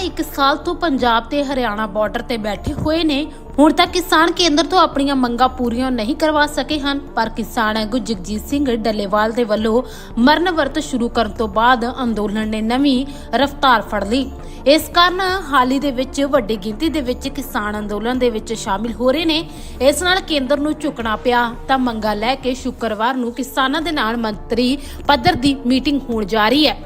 1 ਸਾਲ ਤੋਂ ਪੰਜਾਬ ਤੇ ਹਰਿਆਣਾ ਬਾਰਡਰ ਤੇ ਬੈਠੇ ਹੋਏ ਨੇ। ਹੁਣ ਤੱਕ ਕਿਸਾਨ ਕੇਂਦਰ ਤੋਂ ਆਪਣੀਆਂ ਮੰਗਾਂ ਪੂਰੀਆਂ ਨਹੀਂ ਕਰਵਾ ਸਕੇ ਹਨ, ਪਰ ਕਿਸਾਨ ਆਗੂ ਜਗਜੀਤ ਸਿੰਘ ਡੱਲੇਵਾਲ ਦੇ ਵੱਲੋਂ ਮਰਨ ਵਰਤ ਸ਼ੁਰੂ ਕਰਨ ਤੋਂ ਬਾਅਦ ਅੰਦੋਲਨ ਨੇ ਨਵੀਂ ਰਫ਼ਤਾਰ ਫੜ ਲਈ। ਇਸ ਕਾਰਨ ਹਾਲ ਦੇ ਵਿੱਚ ਵੱਡੀ ਗਿਣਤੀ ਦੇ ਵਿੱਚ ਕਿਸਾਨ ਅੰਦੋਲਨ ਦੇ ਵਿੱਚ ਸ਼ਾਮਿਲ ਹੋ ਰਹੇ ਨੇ। ਇਸ ਨਾਲ ਕੇਂਦਰ ਨੂੰ ਝੁਕਣਾ ਪਿਆ, ਤਾਂ ਮੰਗਾਂ ਲੈ ਕੇ ਸ਼ੁੱਕਰਵਾਰ ਨੂੰ ਕਿਸਾਨਾਂ ਦੇ ਨਾਲ ਮੰਤਰੀ ਪੱਧਰ ਦੀ ਮੀਟਿੰਗ ਹੋਣ ਜਾ ਰਹੀ ਹੈ।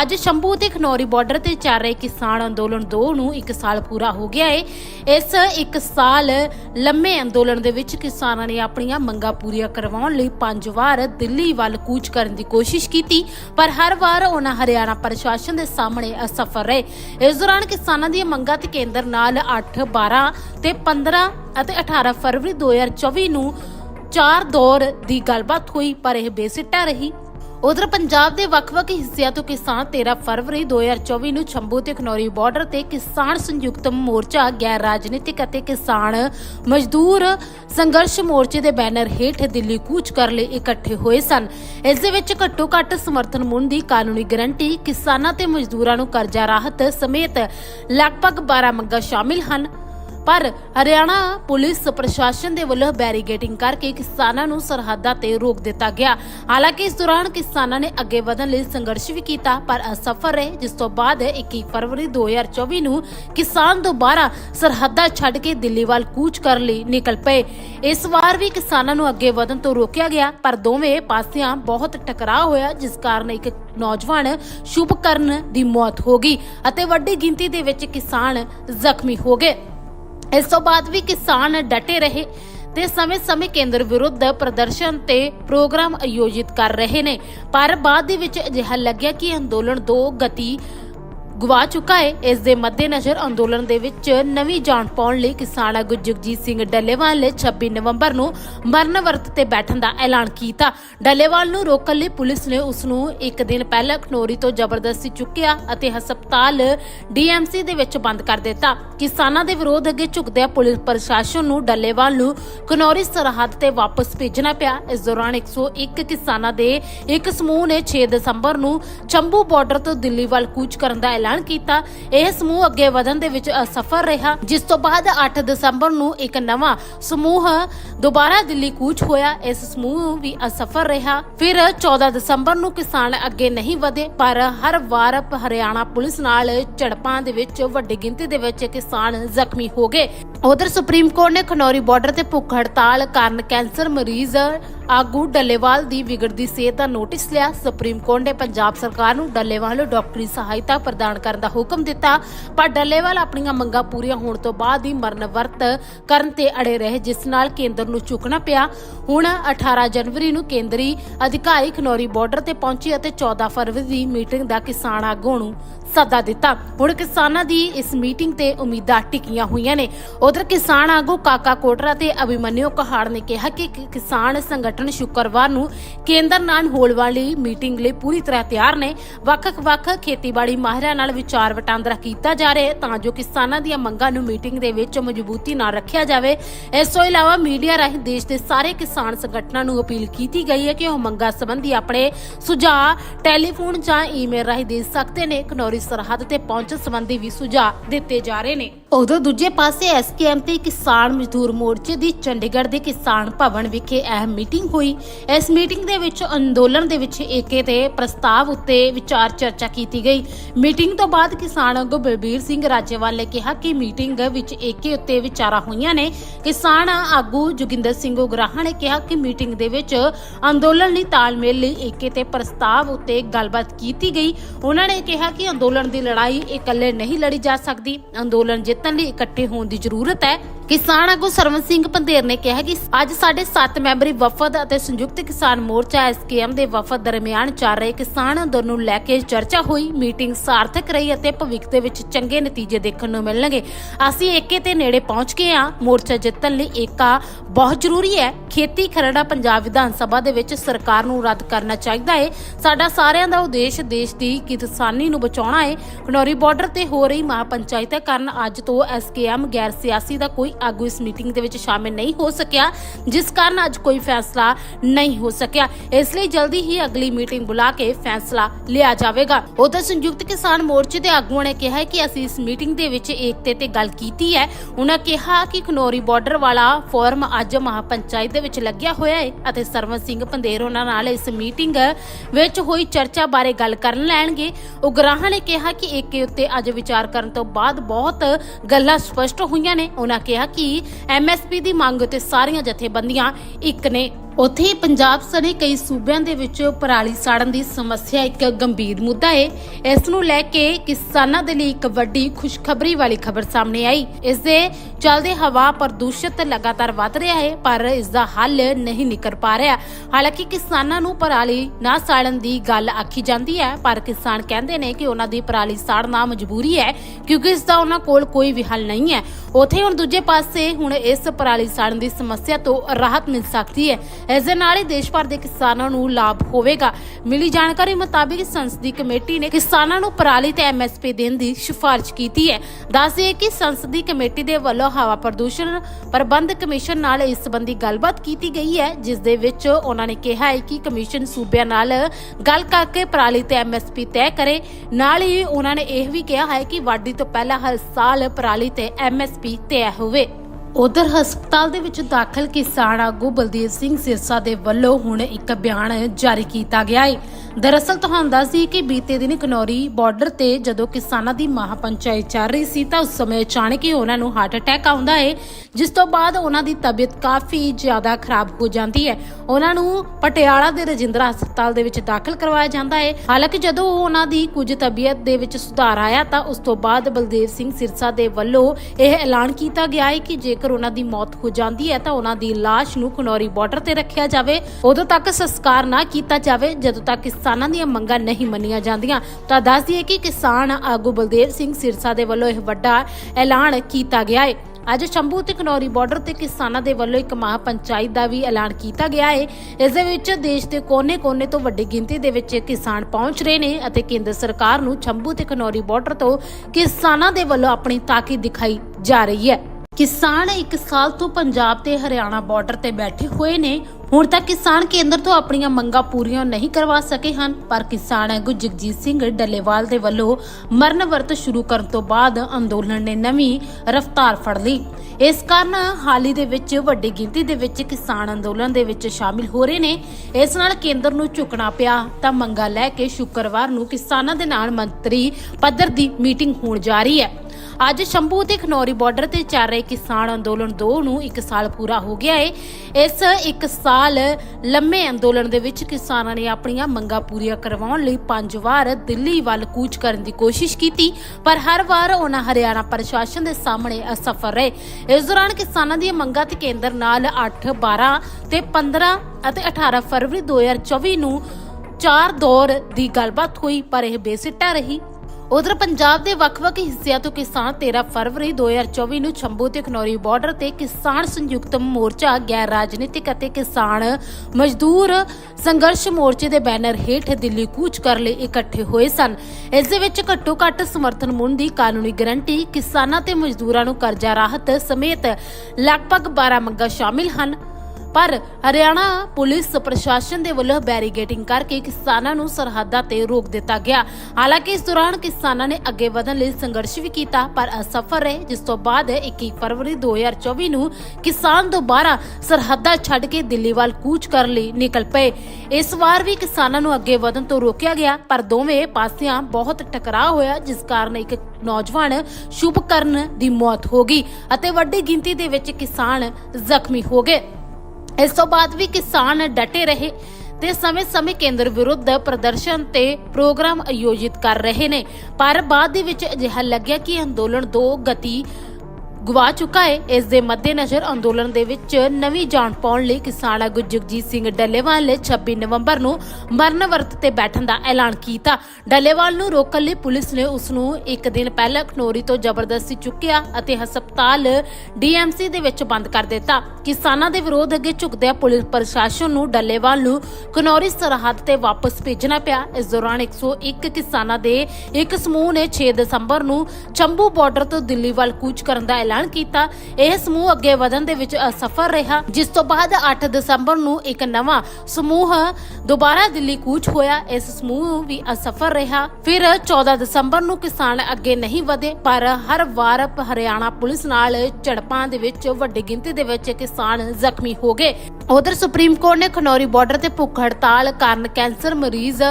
ਅੱਜ ਸ਼ੰਭੂ ਤੇ ਖਨੌਰੀ ਬਾਰਡਰ ਤੇ ਚੱਲ ਰਹੇ ਕਿਸਾਨ ਅੰਦੋਲਨ 2 ਨੂੰ 1 ਸਾਲ ਪੂਰਾ ਹੋ ਗਿਆ ਹੈ ਇਸ 1 ਸਾਲ ਲੰਮੇ ਅੰਦੋਲਨ ਦੇ ਵਿੱਚ ਕਿਸਾਨਾਂ ਨੇ ਆਪਣੀਆਂ ਮੰਗਾਂ ਪੂਰੀਆਂ ਕਰਵਾਉਣ ਲਈ ਪੰਜ ਵਾਰ ਦਿੱਲੀ ਵੱਲ ਕੂਚ ਕਰਨ ਦੀ ਕੋਸ਼ਿਸ਼ ਕੀਤੀ, ਪਰ ਹਰ ਵਾਰ ਉਹਨਾਂ ਹਰਿਆਣਾ ਪ੍ਰਸ਼ਾਸਨ ਦੇ ਸਾਹਮਣੇ ਅਸਫਲ ਰਹੇ। ਇਸ ਦੌਰਾਨ ਕਿਸਾਨਾਂ ਦੀਆਂ ਮੰਗਾਂ ਤੇ ਕੇਂਦਰ ਨਾਲ 8 12 ਤੇ 15 ਅਤੇ 18 ਫਰਵਰੀ 2024 ਨੂੰ ਚਾਰ ਦੌਰ ਦੀ ਗੱਲਬਾਤ ਹੋਈ, ਪਰ ਇਹ ਬੇਸਿੱਟਾ ਰਹੀ। ਉਧਰ ਪੰਜਾਬ ਦੇ ਵੱਖ-ਵੱਖ ਹਿੱਸਿਆਂ ਤੋਂ ਕਿਸਾਨ 13 ਫਰਵਰੀ 2024 ਨੂੰ ਛੰਭੂ ਤੇ ਖਨੌਰੀ ਬਾਰਡਰ ਤੇ ਕਿਸਾਨ ਸੰਯੁਕਤ ਮੋਰਚਾ, ਗੈਰ ਰਾਜਨੀਤਿਕ ਅਤੇ ਕਿਸਾਨ ਮਜ਼ਦੂਰ ਸੰਘਰਸ਼ ਮੋਰਚੇ ਦੇ ਬੈਨਰ ਹੇਠ ਦਿੱਲੀ ਕੂਚ ਕਰ ਲਈ ਇਕੱਠੇ ਹੋਏ ਸਨ। ਇਸ ਦੇ ਵਿੱਚ ਘੱਟੋ-ਘੱਟ ਸਮਰਥਨ ਮੁੱਲ ਦੀ ਕਾਨੂੰਨੀ ਗਰੰਟੀ, ਕਿਸਾਨਾਂ ਤੇ ਮਜ਼ਦੂਰਾਂ ਨੂੰ ਕਰਜ਼ਾ ਰਾਹਤ ਸਮੇਤ ਲਗਭਗ 12 ਮੰਗਾਂ ਸ਼ਾਮਿਲ ਹਨ। ਪਰ ਹਰਿਆਣਾ ਪੁਲਿਸ ਪ੍ਰਸ਼ਾਸਨ ਦੇ ਵੱਲੋਂ ਬੈਰੀਗੇਟਿੰਗ ਕਰਕੇ ਕਿਸਾਨਾਂ ਨੂੰ ਸਰਹੱਦਾਂ ਤੇ ਰੋਕ ਦਿੱਤਾ ਗਿਆ। ਹਾਲਾਂਕਿ ਇਸ ਦੌਰਾਨ ਕਿਸਾਨਾਂ ਨੇ ਅੱਗੇ ਵਧਣ ਲਈ ਸੰਘਰਸ਼ ਵੀ ਕੀਤਾ, ਪਰ ਅਸਫਲ ਰਹੇ, ਜਿਸ ਤੋਂ ਬਾਅਦ 21 ਫਰਵਰੀ 2024 ਨੂੰ ਕਿਸਾਨ ਦੁਬਾਰਾ ਸਰਹੱਦਾਂ ਛੱਡ ਕੇ ਦਿੱਲੀ ਵੱਲ ਕੂਚ ਕਰਨ ਲਈ ਨਿਕਲ ਪਏ। ਇਸ ਵਾਰ ਵੀ ਕਿਸਾਨਾਂ ਨੂੰ ਅੱਗੇ ਵਧਣ ਤੋਂ ਰੋਕਿਆ ਗਿਆ, ਪਰ ਦੋਵੇਂ ਪਾਸਿਆਂ ਬਹੁਤ ਟਕਰਾਅ ਹੋਇਆ, ਜਿਸ ਕਾਰਨ ਇੱਕ ਨੌਜਵਾਨ ਸ਼ੁਭਕਰਨ ਦੀ ਮੌਤ ਹੋ ਗਈ ਅਤੇ ਵੱਡੀ ਗਿਣਤੀ ਦੇ ਵਿੱਚ ਕਿਸਾਨ ਜ਼ਖਮੀ ਹੋ ਗਏ। ਇਸ ਤੋਂ ਬਾਅਦ ਵੀ ਕਿਸਾਨ ਡਟੇ ਰਹੇ ਤੇ ਸਮੇਂ-ਸਮੇਂ ਕੇਂਦਰ ਵਿਰੁੱਧ ਪ੍ਰਦਰਸ਼ਨ ਤੇ ਪ੍ਰੋਗਰਾਮ ਆਯੋਜਿਤ ਕਰ ਰਹੇ ਨੇ। ਪਰ ਬਾਅਦ ਦੇ ਵਿੱਚ ਅਜਿਹਾ ਲੱਗਿਆ ਕਿ ਅੰਦੋਲਨ ਦੋ ਗਤੀ ਗਵਾ ਚੁੱਕਾ ਹੈ ਇਸ ਦੇ ਮੱਦੇਨਜ਼ਰ ਅੰਦੋਲਨ ਦੇ ਵਿੱਚ ਨਵੀਂ ਜਾਨ ਪਾਉਣ ਲਈ ਕਿਸਾਨ ਆਗੂ ਜਗਜੀਤ ਸਿੰਘ ਡੱਲੇਵਾਲ ਨੇ 26 ਨਵੰਬਰ ਨੂੰ ਮਰਨ ਵਰਤ ਤੇ ਬੈਠਣ ਦਾ ਐਲਾਨ ਕੀਤਾ। ਡੱਲੇਵਾਲ ਨੂੰ ਰੋਕਣ ਲਈ ਪੁਲਿਸ ਨੇ ਉਸ ਨੂੰ ਇੱਕ ਦਿਨ ਪਹਿਲਾਂ ਖਨੋਰੀ ਤੋਂ ਜ਼ਬਰਦਸਤੀ ਚੁੱਕਿਆ ਅਤੇ ਹਸਪਤਾਲ ਡੀਐਮਸੀ ਦੇ ਵਿੱਚ ਬੰਦ ਕਰ ਦਿੱਤਾ। ਕਿਸਾਨਾਂ ਦੇ ਵਿਰੋਧ ਅੱਗੇ ਝੁਕਦਿਆਂ ਪੁਲਿਸ ਪ੍ਰਸ਼ਾਸਨ ਨੂੰ ਡੱਲੇਵਾਲ ਨੂੰ ਖਨੌਰੀ ਸਰਹੱਦ ਤੇ ਵਾਪਸ ਭੇਜਣਾ ਪਿਆ। ਇਸ ਦੌਰਾਨ 101 ਕਿਸਾਨਾਂ ਦੇ ਇੱਕ ਸਮੂਹ ਨੇ 6 ਦਸੰਬਰ ਨੂੰ ਚੰਬੂ ਬਾਰਡਰ ਤੋਂ ਦਿੱਲੀ ਵੱਲ ਕੂਚ ਕਰਨ ਦਾ ਐਲਾਨ ਕੀਤਾ। ਇਹ ਸਮੂਹ ਅੱਗੇ ਵਧਣ ਦੇ ਵਿੱਚ ਅਸਫਲ ਰਿਹਾ, ਜਿਸ ਤੋਂ ਬਾਅਦ 8 ਦਸੰਬਰ ਨੂੰ ਇੱਕ ਨਵਾਂ ਸਮੂਹ, ਦੁਬਾਰਾ ਦਿੱਲੀ ਕੂਚ ਹੋਇਆ। ਇਸ ਸਮੂਹ ਵੀ ਅਸਫਲ ਰਿਹਾ। ਫਿਰ 14 ਦਸੰਬਰ ਨੂੰ ਕਿਸਾਨ ਅੱਗੇ ਨਹੀਂ ਵਧੇ, ਪਰ ਹਰ ਵਾਰ ਹਰਿਆਣਾ ਪੁਲਿਸ ਨਾਲ ਝੜਪਾਂ ਦੇ ਵਿੱਚ ਵੱਡੀ ਗਿਣਤੀ ਦੇ ਵਿੱਚ ਕਿਸਾਨ ਜ਼ਖਮੀ ਹੋ ਗਏ। ਉਧਰ ਸੁਪਰੀਮ ਕੋਰਟ ਨੇ ਖਨੌਰੀ ਬਾਰਡਰ ਤੇ ਭੁੱਖ ਹੜਤਾਲ ਕਾਰਨ ਕੈਂਸਰ ਮਰੀਜ਼ ਆਗੂ ਡੱਲੇਵਾਲ ਦੀ ਵਿਗੜਦੀ ਸਿਹਤ ਦਾ ਨੋਟਿਸ ਲਿਆ। ਸੁਪਰੀਮ ਕੋਰਟ ਨੇ ਪੰਜਾਬ ਸਰਕਾਰ ਨੂੰ ਡੱਲੇਵਾਲ ਨੂੰ ਡਾਕਟਰੀ ਸਹਾਇਤਾ ਪ੍ਰਦਾਨ ਕਰਨ ਦਾ ਹੁਕਮ ਦਿੱਤਾ। ਪਰ ਡੱਲੇਵਾਲ ਆਪਣੀਆਂ ਮੰਗਾਂ ਪੂਰੀਆਂ ਹੋਣ ਤੋਂ ਬਾਅਦ ਹੀ ਮਰਨ ਵਰਤ ਕਰਨ ਤੇ ਅੜੇ ਰਹੇ, ਜਿਸ ਨਾਲ ਕੇਂਦਰ ਨੂੰ ਝੁਕਣਾ ਪਿਆ। ਹੁਣ 18 ਜਨਵਰੀ ਨੂੰ ਕੇਂਦਰੀ ਅਧਿਕਾਰੀ ਖਨੌਰੀ ਬਾਰਡਰ ਤੇ ਪਹੁੰਚੀ ਅਤੇ 14 ਫਰਵਰੀ ਦੀ ਮੀਟਿੰਗ ਦਾ ਕਿਸਾਨ ਆਗੂ ਨੂੰ ਸੱਦਾ ਦਿੱਤਾ। ਹੁਣ ਕਿਸਾਨਾਂ ਦੀ ਇਸ ਮੀਟਿੰਗ ਤੇ ਉਮੀਦਾਂ ਟਿਕੀਆਂ ਹੋਈਆਂ ਨੇ। ਉਧਰ ਕਿਸਾਨ ਆਗੂ ਕਾਕਾ ਕੋਟਰਾ ਤੇ ਅਭਿਮਨਿਓ ਕਹਾੜ ਨੇ ਕਿਹਾ ਕਿ ਕਿਸਾਨ ਸੰਗਠਨ ਸ਼ੁੱਕਰਵਾਰ ਨੂੰ ਕੇਂਦਰ ਨਾਲ ਹੋਣ ਵਾਲੀ ਮੀਟਿੰਗ ਲਈ ਪੂਰੀ ਤਰ੍ਹਾਂ ਤਿਆਰ ਨੇ। ਵੱਖ-ਵੱਖ ਖੇਤੀਬਾੜੀ ਮਾਹਿਰਾਂ ਨਾਲ ਵਿਚਾਰ ਵਟਾਂਦਰਾ ਕੀਤਾ ਜਾ ਰਿਹਾ ਤਾਂ ਜੋ ਕਿਸਾਨਾਂ ਦੀਆਂ ਮੰਗਾਂ ਨੂੰ ਮੀਟਿੰਗ ਦੇ ਵਿੱਚ ਮਜ਼ਬੂਤੀ ਨਾਲ ਰੱਖਿਆ ਜਾਵੇ। ਇਸ ਤੋਂ ਇਲਾਵਾ ਮੀਡੀਆ ਰਾਹੀਂ ਦੇਸ਼ ਦੇ ਸਾਰੇ ਕਿਸਾਨ ਸੰਗਠਨਾਂ ਨੂੰ ਅਪੀਲ ਕੀਤੀ ਗਈ ਹੈ ਕਿ ਉਹ ਮੰਗਾਂ ਸੰਬੰਧੀ ਆਪਣੇ ਸੁਝਾਅ ਟੈਲੀਫੋਨ ਜਾਂ ਈਮੇਲ ਰਾਹੀਂ ਦੇ ਸਕਦੇ ਨੇ। ਖਨੌਰੀ ਸਰਹੱਦ ਤੇ ਪਹੁੰਚਣ ਸੰਬੰਧੀ ਵੀ ਸੁਝਾਅ ਦਿੱਤੇ ਜਾ ਰਹੇ ਨੇ। ਉਦੋਂ ਦੂਜੇ ਪਾਸੇ ਐਸਕੇਐਮ ਤੇ ਕਿਸਾਨ ਮਜ਼ਦੂਰ ਮੋਰਚੇ ਦੀ ਚੰਡੀਗੜ੍ਹ ਦੇ ਕਿਸਾਨ ਭਵਨ ਵਿਖੇ ਅਹਿਮ ਮੀਟਿੰਗ ਹੋਈ। ਇਸ ਮੀਟਿੰਗ ਦੇ ਵਿੱਚ ਅੰਦੋਲਨ ਦੇ ਵਿੱਚ ਏਕੇ ਤੇ ਪ੍ਰਸਤਾਵ ਉੱਤੇ ਵਿਚਾਰ ਚਰਚਾ ਕੀਤੀ ਗਈ। ਮੀਟਿੰਗ ਤੋਂ ਬਾਅਦ ਕਿਸਾਨ ਆਗੂ ਬਲਬੀਰ ਸਿੰਘ ਰਾਜੇਵਾਲ ਨੇ ਕਿਹਾ ਕਿ ਮੀਟਿੰਗ ਵਿੱਚ ਏਕੇ ਉੱਤੇ ਵਿਚਾਰਾਂ ਹੋਈਆਂ ਨੇ। ਕਿਸਾਨ ਆਗੂ ਜੋਗਿੰਦਰ ਸਿੰਘ ਉਗਰਾਹਾਂ ਨੇ ਕਿਹਾ ਕਿ ਮੀਟਿੰਗ ਦੇ ਵਿੱਚ ਅੰਦੋਲਨ ਲਈ ਤਾਲਮੇਲ ਲਈ ਏਕੇ ਤੇ ਪ੍ਰਸਤਾਵ ਉੱਤੇ ਗੱਲਬਾਤ ਕੀਤੀ ਗਈ। ਉਹਨਾਂ ਨੇ ਕਿਹਾ ਕਿ ਅੰਦੋਲਨ ਦੀ ਲੜਾਈ ਇਕੱਲੇ ਨਹੀਂ ਲੜੀ ਜਾ ਸਕਦੀ। ਅੰਦੋਲਨ ਜਿੱਤਣ ਲਈ ਇਕੱਠੇ ਹੋਣ ਦੀ ਜ਼ਰੂਰਤ ਹੈ। ਕਿਸਾਨ ਆਗੂ ਸਰਵਨ ਸਿੰਘ ਪੰਧੇਰ ਨੇ ਕਿਹਾ ਕਿ ਅੱਜ ਸਾਡੇ 7 ਮੈਂਬਰੀ ਵਫਦ ਅਤੇ ਸੰਯੁਕਤ ਕਿਸਾਨ ਮੋਰਚਾ ਐਸਕੇਐਮ ਦੇ ਵਫਦ ਦਰਮਿਆਨ ਚੱਲ ਰਹੇ ਕਿਸਾਨ ਅੰਦੋਲਨ ਨੂੰ ਲੈ ਕੇ ਚਰਚਾ ਹੋਈ, ਮੀਟਿੰਗ ਸਾਰਥਕ ਰਹੀ ਅਤੇ ਭਵਿੱਖ ਦੇ ਵਿੱਚ ਚੰਗੇ ਨਤੀਜੇ ਦੇਖਣ ਨੂੰ ਮਿਲਣਗੇ। ਅਸੀਂ ਏਕੇ ਤੇ ਨੇੜੇ ਪਹੁੰਚ ਗਏ ਹਾਂ। ਮੋਰਚਾ ਜਿੱਤਣ ਲਈ ਏਕਾ ਬਹੁਤ ਜ਼ਰੂਰੀ ਹੈ। ਖੇਤੀ ਖਰੜਾ ਪੰਜਾਬ ਵਿਧਾਨ ਸਭਾ ਦੇ ਵਿੱਚ ਸਰਕਾਰ ਨੂੰ ਰੱਦ ਕਰਨਾ ਚਾਹੀਦਾ ਹੈ। ਸਾਡਾ ਸਾਰਿਆਂ ਦਾ ਉਦੇਸ਼ ਦੇਸ਼ ਦੀ ਕਿਸਾਨੀ ਨੂੰ ਬਚਾਉਣਾ ਹੈ। ਖਨੌਰੀ ਬਾਰਡਰ ਤੇ ਹੋ ਰਹੀ ਮਹਾਪੰਚਾਇਤ ਕਾਰਨ ਅੱਜ ਤੋਂ ਐਸਕੇਐਮ ਗੈਰ ਸਿਆਸੀ ਦਾ ਕੋਈ ਆਗੂ ਇਸ ਮੀਟਿੰਗ ਦੇ ਵਿੱਚ ਸ਼ਾਮਿਲ ਨਹੀਂ ਹੋ ਸਕਿਆ, ਜਿਸ ਕਾਰਨ ਅੱਜ ਕੋਈ ਫੈਸਲਾ ਨਹੀਂ ਹੋ ਸਕਿਆ। ਇਸ ਲਈ ਜਲਦੀ ਹੀ ਅਗਲੀ ਮੀਟਿੰਗ ਬੁਲਾ ਕੇ ਫੈਸਲਾ ਲਿਆ ਜਾਵੇਗਾ। ਉਧਰ ਸੰਯੁਕਤ ਕਿਸਾਨ ਮੋਰਚੇ ਦੇ ਆਗੂਆਂ ਨੇ ਕਿਹਾ ਕਿ ਅਸੀਂ ਇਸ ਮੀਟਿੰਗ ਦੇ ਵਿੱਚ ਏਕਤੇ ਤੇ ਗੱਲ ਕੀਤੀ ਹੈ। ਉਹਨਾਂ ਕਿਹਾ ਕਿ ਖਨੋਰੀ ਬਾਰਡਰ ਵਾਲਾ ਫੋਰਮ ਅੱਜ ਮਹਾਪੰਚਾਇਤ ਦੇ ਵਿੱਚ ਲੱਗਿਆ ਹੋਇਆ ਹੈ ਅਤੇ ਸਰਵਨ ਸਿੰਘ ਪੰਦੇਰ ਉਹਨਾਂ ਨਾਲ ਇਸ ਮੀਟਿੰਗ ਵਿੱਚ ਹੋਈ ਚਰਚਾ ਬਾਰੇ ਗੱਲ ਕਰਨ ਲੈਣਗੇ। ਉਗਰਾਹਾਂ ਨੇ ਕਿਹਾ ਕਿ ਏਕੇ ਉੱਤੇ ਅੱਜ ਵਿਚਾਰ ਕਰਨ ਤੋਂ ਬਾਅਦ ਬਹੁਤ ਗੱਲਾਂ ਸਪਸ਼ਟ ਹੋਈਆਂ ਨੇ। ਉਹਨਾਂ ਕਿਹਾ ਕਿ ਐਮਐਸਪੀ ਦੀ ਮੰਗ ਤੇ ਸਾਰੀਆਂ ਜਥੇਬੰਦੀਆਂ ਇੱਕ ਨੇ ਉੱਥੇ ਪੰਜਾਬ ਸਣੇ ਕਈ ਸੂਬਿਆਂ ਦੇ ਵਿੱਚ ਪਰਾਲੀ ਸਾੜਨ ਦੀ ਸਮੱਸਿਆ ਇੱਕ ਗੰਭੀਰ ਮੁੱਦਾ ਹੈ ਇਸ ਨੂੰ ਲੈ ਕੇ ਕਿਸਾਨਾਂ ਦੇ ਲਈ ਇੱਕ ਵੱਡੀ ਖੁਸ਼ਖਬਰੀ ਵਾਲੀ ਖਬਰ ਸਾਹਮਣੇ ਆਈ। ਇਸ ਦੇ ਚੱਲਦੇ ਹਵਾ ਪ੍ਰਦੂਸ਼ਿਤ ਲਗਾਤਾਰ ਵੱਧ ਰਿਹਾ ਹੈ ਪਰ ਇਸ ਦਾ ਹੱਲ ਨਹੀਂ ਨਿਕਲ ਪਾ ਰਿਹਾ। ਹਾਲਾਂਕਿ ਕਿਸਾਨਾਂ ਨੂੰ ਪਰਾਲੀ ਨਾ ਸਾੜਨ ਦੀ ਗੱਲ ਆਖੀ ਜਾਂਦੀ ਹੈ, ਪਰ ਕਿਸਾਨ ਕਹਿੰਦੇ ਨੇ ਕਿ ਉਹਨਾਂ ਦੀ ਪਰਾਲੀ ਸਾੜਨਾ ਮਜਬੂਰੀ ਹੈ, ਕਿਉਂਕਿ ਇਸ ਦਾ ਉਹਨਾਂ ਕੋਲ ਕੋਈ ਵੀ ਹੱਲ ਨਹੀਂ ਹੈ। ਉਥੇ ਹੁਣ ਦੂਜੇ ਪਾਸੇ ਹੁਣ ਇਸ ਪਰਾਲੀ ਸਾੜਨ ਦੀ ਸਮੱਸਿਆ ਤੋਂ ਰਾਹਤ ਮਿਲ ਸਕਦੀ ਹੈ। ਇਸ ਦੇ ਨਾਲ ਹੀ ਦੇਸ਼ ਭਰ ਦੇ ਕਿਸਾਨਾਂ ਨੂੰ ਲਾਭ ਹੋਵੇਗਾ। ਮਿਲੀ ਜਾਣਕਾਰੀ ਮੁਤਾਬਿਕ ਸੰਸਦੀ ਕਮੇਟੀ ਨੇ ਕਿਸਾਨਾਂ ਨੂੰ ਪਰਾਲੀ ਤੇ ਐਮਐਸਪੀ ਦੇਣ ਦੀ ਸਿਫਾਰਿਸ਼ ਕੀਤੀ ਹੈ। ਦੱਸਦੇ ਕਿ ਸੰਸਦੀ ਕਮੇਟੀ ਦੇ ਵੱਲੋਂ ਹਵਾ ਪ੍ਰਦੂਸ਼ਣ ਪ੍ਰਬੰਧ ਕਮਿਸ਼ਨ ਨਾਲ ਇਸ ਸੰਬੰਧੀ ਗੱਲਬਾਤ ਕੀਤੀ ਗਈ ਹੈ, ਜਿਸ ਦੇ ਵਿੱਚ ਉਹਨਾਂ ਨੇ ਕਿਹਾ ਹੈ ਕਿ ਕਮਿਸ਼ਨ ਸੂਬਿਆਂ ਨਾਲ ਗੱਲ ਕਰਕੇ ਪਰਾਲੀ ਤੇ ਐਮਐਸਪੀ ਤੈਅ ਕਰੇ। ਨਾਲ ਹੀ ਉਹਨਾਂ ਨੇ ਇਹ ਵੀ ਕਿਹਾ ਹੈ ਕਿ ਵਾਢੀ ਤੋਂ ਪਹਿਲਾਂ ਹਰ ਸਾਲ ਪਰਾਲੀ ਤੇ ਐਮਐਸਪੀ ਤੈਅ ਹੋਵੇ। ਉਧਰ ਹਸਪਤਾਲ ਦੇ ਵਿੱਚ ਦਾਖਲ ਕਿਸਾਨ ਆਗੂ ਬਲਦੇਵ ਸਿੰਘ ਸਿਰਸਾ ਦੇ ਵੱਲੋਂ ਹੁਣ ਇੱਕ ਬਿਆਨ ਜਾਰੀ ਕੀਤਾ ਗਿਆ ਹੈ। ਦਰਅਸਲ ਤੁਹਾਨੂੰ ਦੱਸਦੀ ਕਿ ਬੀਤੇ ਦਿਨ ਕਨੌਰੀ ਬਾਰਡਰ ਤੇ ਜਦੋਂ ਕਿਸਾਨਾਂ ਦੀ ਮਹਾਪੰਚਾਇਤ ਚੱਲ ਰਹੀ ਸੀ ਤਾਂ ਉਸ ਸਮੇਂ ਅਚਾਨਕ ਹੀ ਉਹਨਾਂ ਨੂੰ ਹਾਰਟ ਅਟੈਕ ਆਉਂਦਾ ਹੈ, ਜਿਸ ਤੋਂ ਬਾਅਦ ਉਹਨਾਂ ਦੀ ਤਬੀਅਤ ਕਾਫੀ ਜ਼ਿਆਦਾ ਖਰਾਬ ਹੋ ਜਾਂਦੀ ਹੈ। ਉਹਨਾਂ ਨੂੰ ਪਟਿਆਲਾ ਦੇ ਰਜਿੰਦਰਾ ਹਸਪਤਾਲ ਦੇ ਵਿੱਚ ਦਾਖਲ ਕਰਵਾਇਆ ਜਾਂਦਾ ਹੈ। ਹਾਲਾਂਕਿ ਜਦੋਂ ਉਹਨਾਂ ਦੀ ਕੁਝ ਤਬੀਅਤ ਦੇ ਵਿੱਚ ਸੁਧਾਰ ਆਇਆ ਤਾਂ ਉਸ ਤੋਂ ਬਾਅਦ ਬਲਦੇਵ ਸਿੰਘ ਸਿਰਸਾ ਦੇ ਵੱਲੋਂ ਇਹ ਐਲਾਨ ਕੀਤਾ ਗਿਆ ਹੈ ਕਿ ਜੇਕਰ ਉਹਨਾਂ ਦੀ ਮੌਤ ਹੋ ਜਾਂਦੀ ਹੈ ਤਾਂ ਉਹਨਾਂ ਦੀ ਲਾਸ਼ ਨੂੰ ਖਨੌਰੀ ਬਾਰਡਰ ਤੇ ਰੱਖਿਆ ਜਾਵੇ। ਉਦੋਂ ਤੱਕ ਸੰਸਕਾਰ ਨਾ ਕੀਤਾ ਜਾਵੇ, ਜਦੋਂ ਤੱਕ ਕਿਸਾਨਾਂ ਦੀਆਂ ਮੰਗਾਂ ਨਹੀਂ ਮੰਨੀਆਂ ਜਾਂਦੀਆਂ। ਤਾਂ ਦੱਸ ਦਈਏ ਕਿ ਕਿਸਾਨ ਆਗੂ ਬਲਦੇਵ ਸਿੰਘ ਸਿਰਸਾ ਦੇ ਵੱਲੋਂ ਇਹ ਵੱਡਾ ਐਲਾਨ ਕੀਤਾ ਗਿਆ ਹੈ ਅੱਜ ਸ਼ੰਭੂ ਤੇ ਕਨੌਰੀ ਬਾਰਡਰ ਤੇ ਕਿਸਾਨਾਂ ਦੇ ਵੱਲੋਂ ਇੱਕ ਮਹਾਪੰਚਾਇਤ ਦਾ ਵੀ ਐਲਾਨ ਕੀਤਾ ਗਿਆ ਹੈ ਇਸ ਦੇ ਵਿੱਚ ਦੇਸ਼ ਦੇ ਕੋਨੇ-ਕੋਨੇ ਤੋਂ ਵੱਡੀ ਗਿਣਤੀ ਦੇ ਵਿੱਚ ਕਿਸਾਨ ਪਹੁੰਚ ਰਹੇ ਨੇ ਅਤੇ ਕੇਂਦਰ ਸਰਕਾਰ ਨੂੰ ਸ਼ੰਭੂ ਤੇ ਕਨੌਰੀ ਬਾਰਡਰ ਤੋਂ ਕਿਸਾਨਾਂ ਦੇ ਵੱਲੋਂ ਆਪਣੀ ਤਾਕਤ ਦਿਖਾਈ ਜਾ ਰਹੀ ਹੈ। ਕਿਸਾਨ ਇੱਕ ਸਾਲ ਤੋਂ ਪੰਜਾਬ ਤੇ ਹਰਿਆਣਾ ਬਾਰਡਰ ਤੇ ਬੈਠੇ ਹੋਏ ਨੇ। ਹੁਣ ਤੱਕ ਕਿਸਾਨ ਕੇਂਦਰ ਤੋਂ ਆਪਣੀਆਂ ਮੰਗਾਂ ਪੂਰੀਆਂ ਨਹੀਂ ਕਰਵਾ ਸਕੇ ਹਨ, ਪਰ ਕਿਸਾਨ ਆਗੂ ਜਗਜੀਤ ਸਿੰਘ ਡੱਲੇਵਾਲ ਦੇ ਵੱਲੋਂ ਮਰਨ ਵਰਤ ਸ਼ੁਰੂ ਕਰਨ ਤੋਂ ਬਾਅਦ ਅੰਦੋਲਨ ਨੇ ਨਵੀਂ ਰਫ਼ਤਾਰ ਫੜ ਲਈ। ਇਸ ਕਾਰਨ ਹਾਲੀ ਦੇ ਵਿੱਚ ਵੱਡੀ ਗਿਣਤੀ ਦੇ ਵਿੱਚ ਕਿਸਾਨ ਅੰਦੋਲਨ ਦੇ ਵਿੱਚ ਸ਼ਾਮਿਲ ਹੋ ਰਹੇ ਨੇ। ਇਸ ਨਾਲ ਕੇਂਦਰ ਨੂੰ ਝੁਕਣਾ ਪਿਆ ਤਾਂ ਮੰਗਾਂ ਲੈ ਕੇ ਸ਼ੁੱਕਰਵਾਰ ਨੂੰ ਕਿਸਾਨਾਂ ਦੇ ਨਾਲ ਮੰਤਰੀ ਪੱਧਰ ਦੀ ਮੀਟਿੰਗ ਹੋਣ ਜਾ ਰਹੀ ਹੈ। ਅੱਜ ਸ਼ੰਭੂ ਤੇ ਖਨੌਰੀ ਬਾਰਡਰ ਤੇ ਚੱਲ ਰਹੇ ਕਿਸਾਨ ਅੰਦੋਲਨ 2 ਨੂੰ 1 ਸਾਲ ਪੂਰਾ ਹੋ ਗਿਆ ਹੈ ਇਸ 1 ਸਾਲ ਲੰਮੇ ਅੰਦੋਲਨ ਦੇ ਵਿੱਚ ਕਿਸਾਨਾਂ ਨੇ ਆਪਣੀਆਂ ਮੰਗਾਂ ਪੂਰੀਆਂ ਕਰਵਾਉਣ ਲਈ ਪੰਜ ਵਾਰ ਦਿੱਲੀ ਵੱਲ ਕੂਚ ਕਰਨ ਦੀ ਕੋਸ਼ਿਸ਼ ਕੀਤੀ, ਪਰ ਹਰ ਵਾਰ ਉਹਨਾਂ ਹਰਿਆਣਾ ਪ੍ਰਸ਼ਾਸਨ ਦੇ ਸਾਹਮਣੇ ਅਸਫਲ ਰਹੇ। ਇਸ ਦੌਰਾਨ ਕਿਸਾਨਾਂ ਦੀਆਂ ਮੰਗਾਂ ਤੇ ਕੇਂਦਰ ਨਾਲ 8 12 ਤੇ 15 ਅਤੇ 18 ਫਰਵਰੀ 2024 ਨੂੰ ਚਾਰ ਦੌਰ ਦੀ ਗੱਲਬਾਤ ਹੋਈ, ਪਰ ਇਹ ਬੇਸਿੱਟਾ ਰਹੀ। ਉਧਰ ਪੰਜਾਬ ਦੇ ਵੱਖ-ਵੱਖ ਹਿੱਸਿਆਂ ਤੋਂ ਕਿਸਾਨ 13 ਫਰਵਰੀ 2024 ਨੂੰ ਛੰਬੂ ਤੇ ਖਨੌਰੀ ਬਾਰਡਰ ਤੇ ਕਿਸਾਨ ਸੰਯੁਕਤ ਮੋਰਚਾ, ਗੈਰ ਰਾਜਨੀਤਿਕ ਅਤੇ ਕਿਸਾਨ ਮਜ਼ਦੂਰ ਸੰਘਰਸ਼ ਮੋਰਚੇ ਦੇ ਬੈਨਰ ਹੇਠ ਦਿੱਲੀ ਕੂਚ ਕਰ ਲਈ ਇਕੱਠੇ ਹੋਏ ਸਨ। ਇਸ ਦੇ ਵਿੱਚ ਘੱਟੋ-ਘੱਟ ਸਮਰਥਨ ਮੁੱਲ ਦੀ ਕਾਨੂੰਨੀ ਗਾਰੰਟੀ, ਕਿਸਾਨਾਂ ਤੇ ਮਜ਼ਦੂਰਾਂ ਨੂੰ ਕਰਜ਼ਾ ਰਾਹਤ ਸਮੇਤ ਲਗਭਗ 12 ਮੰਗਾਂ ਸ਼ਾਮਿਲ ਹਨ। ਪਰ ਹਰਿਆਣਾ ਪੁਲਿਸ ਪ੍ਰਸ਼ਾਸਨ ਦੇ ਵੱਲੋਂ ਬੈਰੀਗੇਟਿੰਗ ਕਰਕੇ ਕਿਸਾਨਾਂ ਨੂੰ ਸਰਹੱਦਾਂ ਤੇ ਰੋਕ ਦਿੱਤਾ ਗਿਆ। ਹਾਲਾਂਕਿ ਇਸ ਦੌਰਾਨ ਕਿਸਾਨਾਂ ਨੇ ਅੱਗੇ ਵਧਣ ਲਈ ਸੰਘਰਸ਼ ਵੀ ਕੀਤਾ, ਪਰ ਅਸਫਲ ਰਹੇ, ਜਿਸ ਤੋਂ ਬਾਅਦ 21 ਫਰਵਰੀ 2024 ਨੂੰ ਕਿਸਾਨ ਦੁਬਾਰਾ ਸਰਹੱਦਾਂ ਛੱਡ ਕੇ ਦਿੱਲੀ ਵੱਲ ਕੂਚ ਕਰਨ ਲਈ ਨਿਕਲ ਪਏ। ਇਸ ਵਾਰ ਵੀ ਕਿਸਾਨਾਂ ਨੂੰ ਅੱਗੇ ਵਧਣ ਤੋਂ ਰੋਕਿਆ ਗਿਆ, ਪਰ ਦੋਵੇਂ ਪਾਸਿਆਂ ਬਹੁਤ ਟਕਰਾਅ ਹੋਇਆ, ਜਿਸ ਕਾਰਨ ਇੱਕ ਨੌਜਵਾਨ ਸ਼ੁਭਕਰਨ ਦੀ ਮੌਤ ਹੋ ਗਈ ਅਤੇ ਵੱਡੀ ਗਿਣਤੀ ਦੇ ਵਿੱਚ ਕਿਸਾਨ ਜ਼ਖਮੀ ਹੋ ਗਏ। ਇਸ ਤੋਂ ਬਾਅਦ ਵੀ ਕਿਸਾਨ ਡਟੇ ਰਹੇ ਤੇ ਸਮੇਂ-ਸਮੇਂ ਕੇਂਦਰ ਵਿਰੁੱਧ ਪ੍ਰਦਰਸ਼ਨ ਤੇ ਪ੍ਰੋਗਰਾਮ ਆਯੋਜਿਤ ਕਰ ਰਹੇ ਨੇ। ਪਰ ਬਾਅਦ ਦੇ ਵਿੱਚ ਅਜਿਹਾ ਲੱਗਿਆ ਕਿ ਅੰਦੋਲਨ ਦੋ ਗਤੀ ਗਵਾ ਚੁੱਕਾ ਹੈ। ਇਸ ਦੇ ਮੱਦੇਨਜ਼ਰ ਅੰਦੋਲਨ ਦੇ ਵਿੱਚ ਨਵੀਂ ਜਾਨ ਪਾਉਣ ਲਈ ਕਿਸਾਨ ਆਗੂ ਜਗਜੀਤ ਸਿੰਘ ਡੱਲੇਵਾਲ ਨੇ 26 ਨਵੰਬਰ ਨੂੰ ਮਰਨ ਵਰਤ ਤੇ ਬੈਠਣ ਦਾ ਐਲਾਨ ਕੀਤਾ। ਡੱਲੇਵਾਲ ਨੂੰ ਰੋਕਣ ਲਈ ਪੁਲਿਸ ਨੇ ਉਸ ਨੂੰ ਇੱਕ ਦਿਨ ਪਹਿਲਾਂ ਖਨੋਰੀ ਤੋਂ ਜ਼ਬਰਦਸਤੀ ਚੁੱਕਿਆ ਅਤੇ ਹਸਪਤਾਲ ਡੀਐਮਸੀ ਦੇ ਵਿੱਚ ਬੰਦ ਕਰ ਦਿੱਤਾ। ਕਿਸਾਨਾਂ ਦੇ ਵਿਰੋਧ ਅੱਗੇ ਝੁਕਦਿਆਂ ਪੁਲਿਸ ਪ੍ਰਸ਼ਾਸਨ ਨੂੰ ਡੱਲੇਵਾਲ ਨੂੰ ਖਨੌਰੀ ਸਰਹੱਦ ਤੇ ਵਾਪਸ ਭੇਜਣਾ ਪਿਆ। ਇਸ ਦੌਰਾਨ 101 ਕਿਸਾਨਾਂ ਦੇ ਇੱਕ ਸਮੂਹ ਨੇ 6 ਦਸੰਬਰ ਨੂੰ ਚੰਬੂ ਬਾਰਡਰ ਤੋਂ ਦਿੱਲੀ ਵੱਲ ਕੂਚ ਕਰਨ ਦਾ ਐਲਾਨ ਐਲਾਨ ਕੀਤਾ। ਇਹ ਸਮੂਹ ਅੱਗੇ ਵਧਣ ਦੇ ਵਿੱਚ ਅਸਫਲ ਰਿਹਾ, ਜਿਸ ਤੋਂ ਬਾਅਦ 8 ਦਸੰਬਰ ਨੂੰ ਇੱਕ ਨਵਾਂ ਸਮੂਹ ਦੁਬਾਰਾ ਦਿੱਲੀ ਕੂਚ ਹੋਇਆ। ਇਸ ਸਮੂਹ ਵੀ ਅਸਫਲ ਰਿਹਾ। ਫਿਰ 14 ਦਸੰਬਰ ਨੂੰ ਕਿਸਾਨ ਅੱਗੇ ਨਹੀਂ ਵਧੇ, ਪਰ ਹਰ ਵਾਰ ਹਰਿਆਣਾ ਪੁਲਿਸ ਨਾਲ ਝੜਪਾਂ ਦੇ ਵਿੱਚ ਵੱਡੀ ਗਿਣਤੀ ਦੇ ਵਿੱਚ ਕਿਸਾਨ ਜ਼ਖਮੀ ਹੋ ਗਏ। ਉਧਰ ਸੁਪਰੀਮ ਕੋਰਟ ਨੇ ਖਨੌਰੀ ਬਾਰਡਰ ਤੇ ਭੁੱਖ ਹੜਤਾਲ ਕਾਰਨ ਕੈਂਸਰ ਮਰੀਜ਼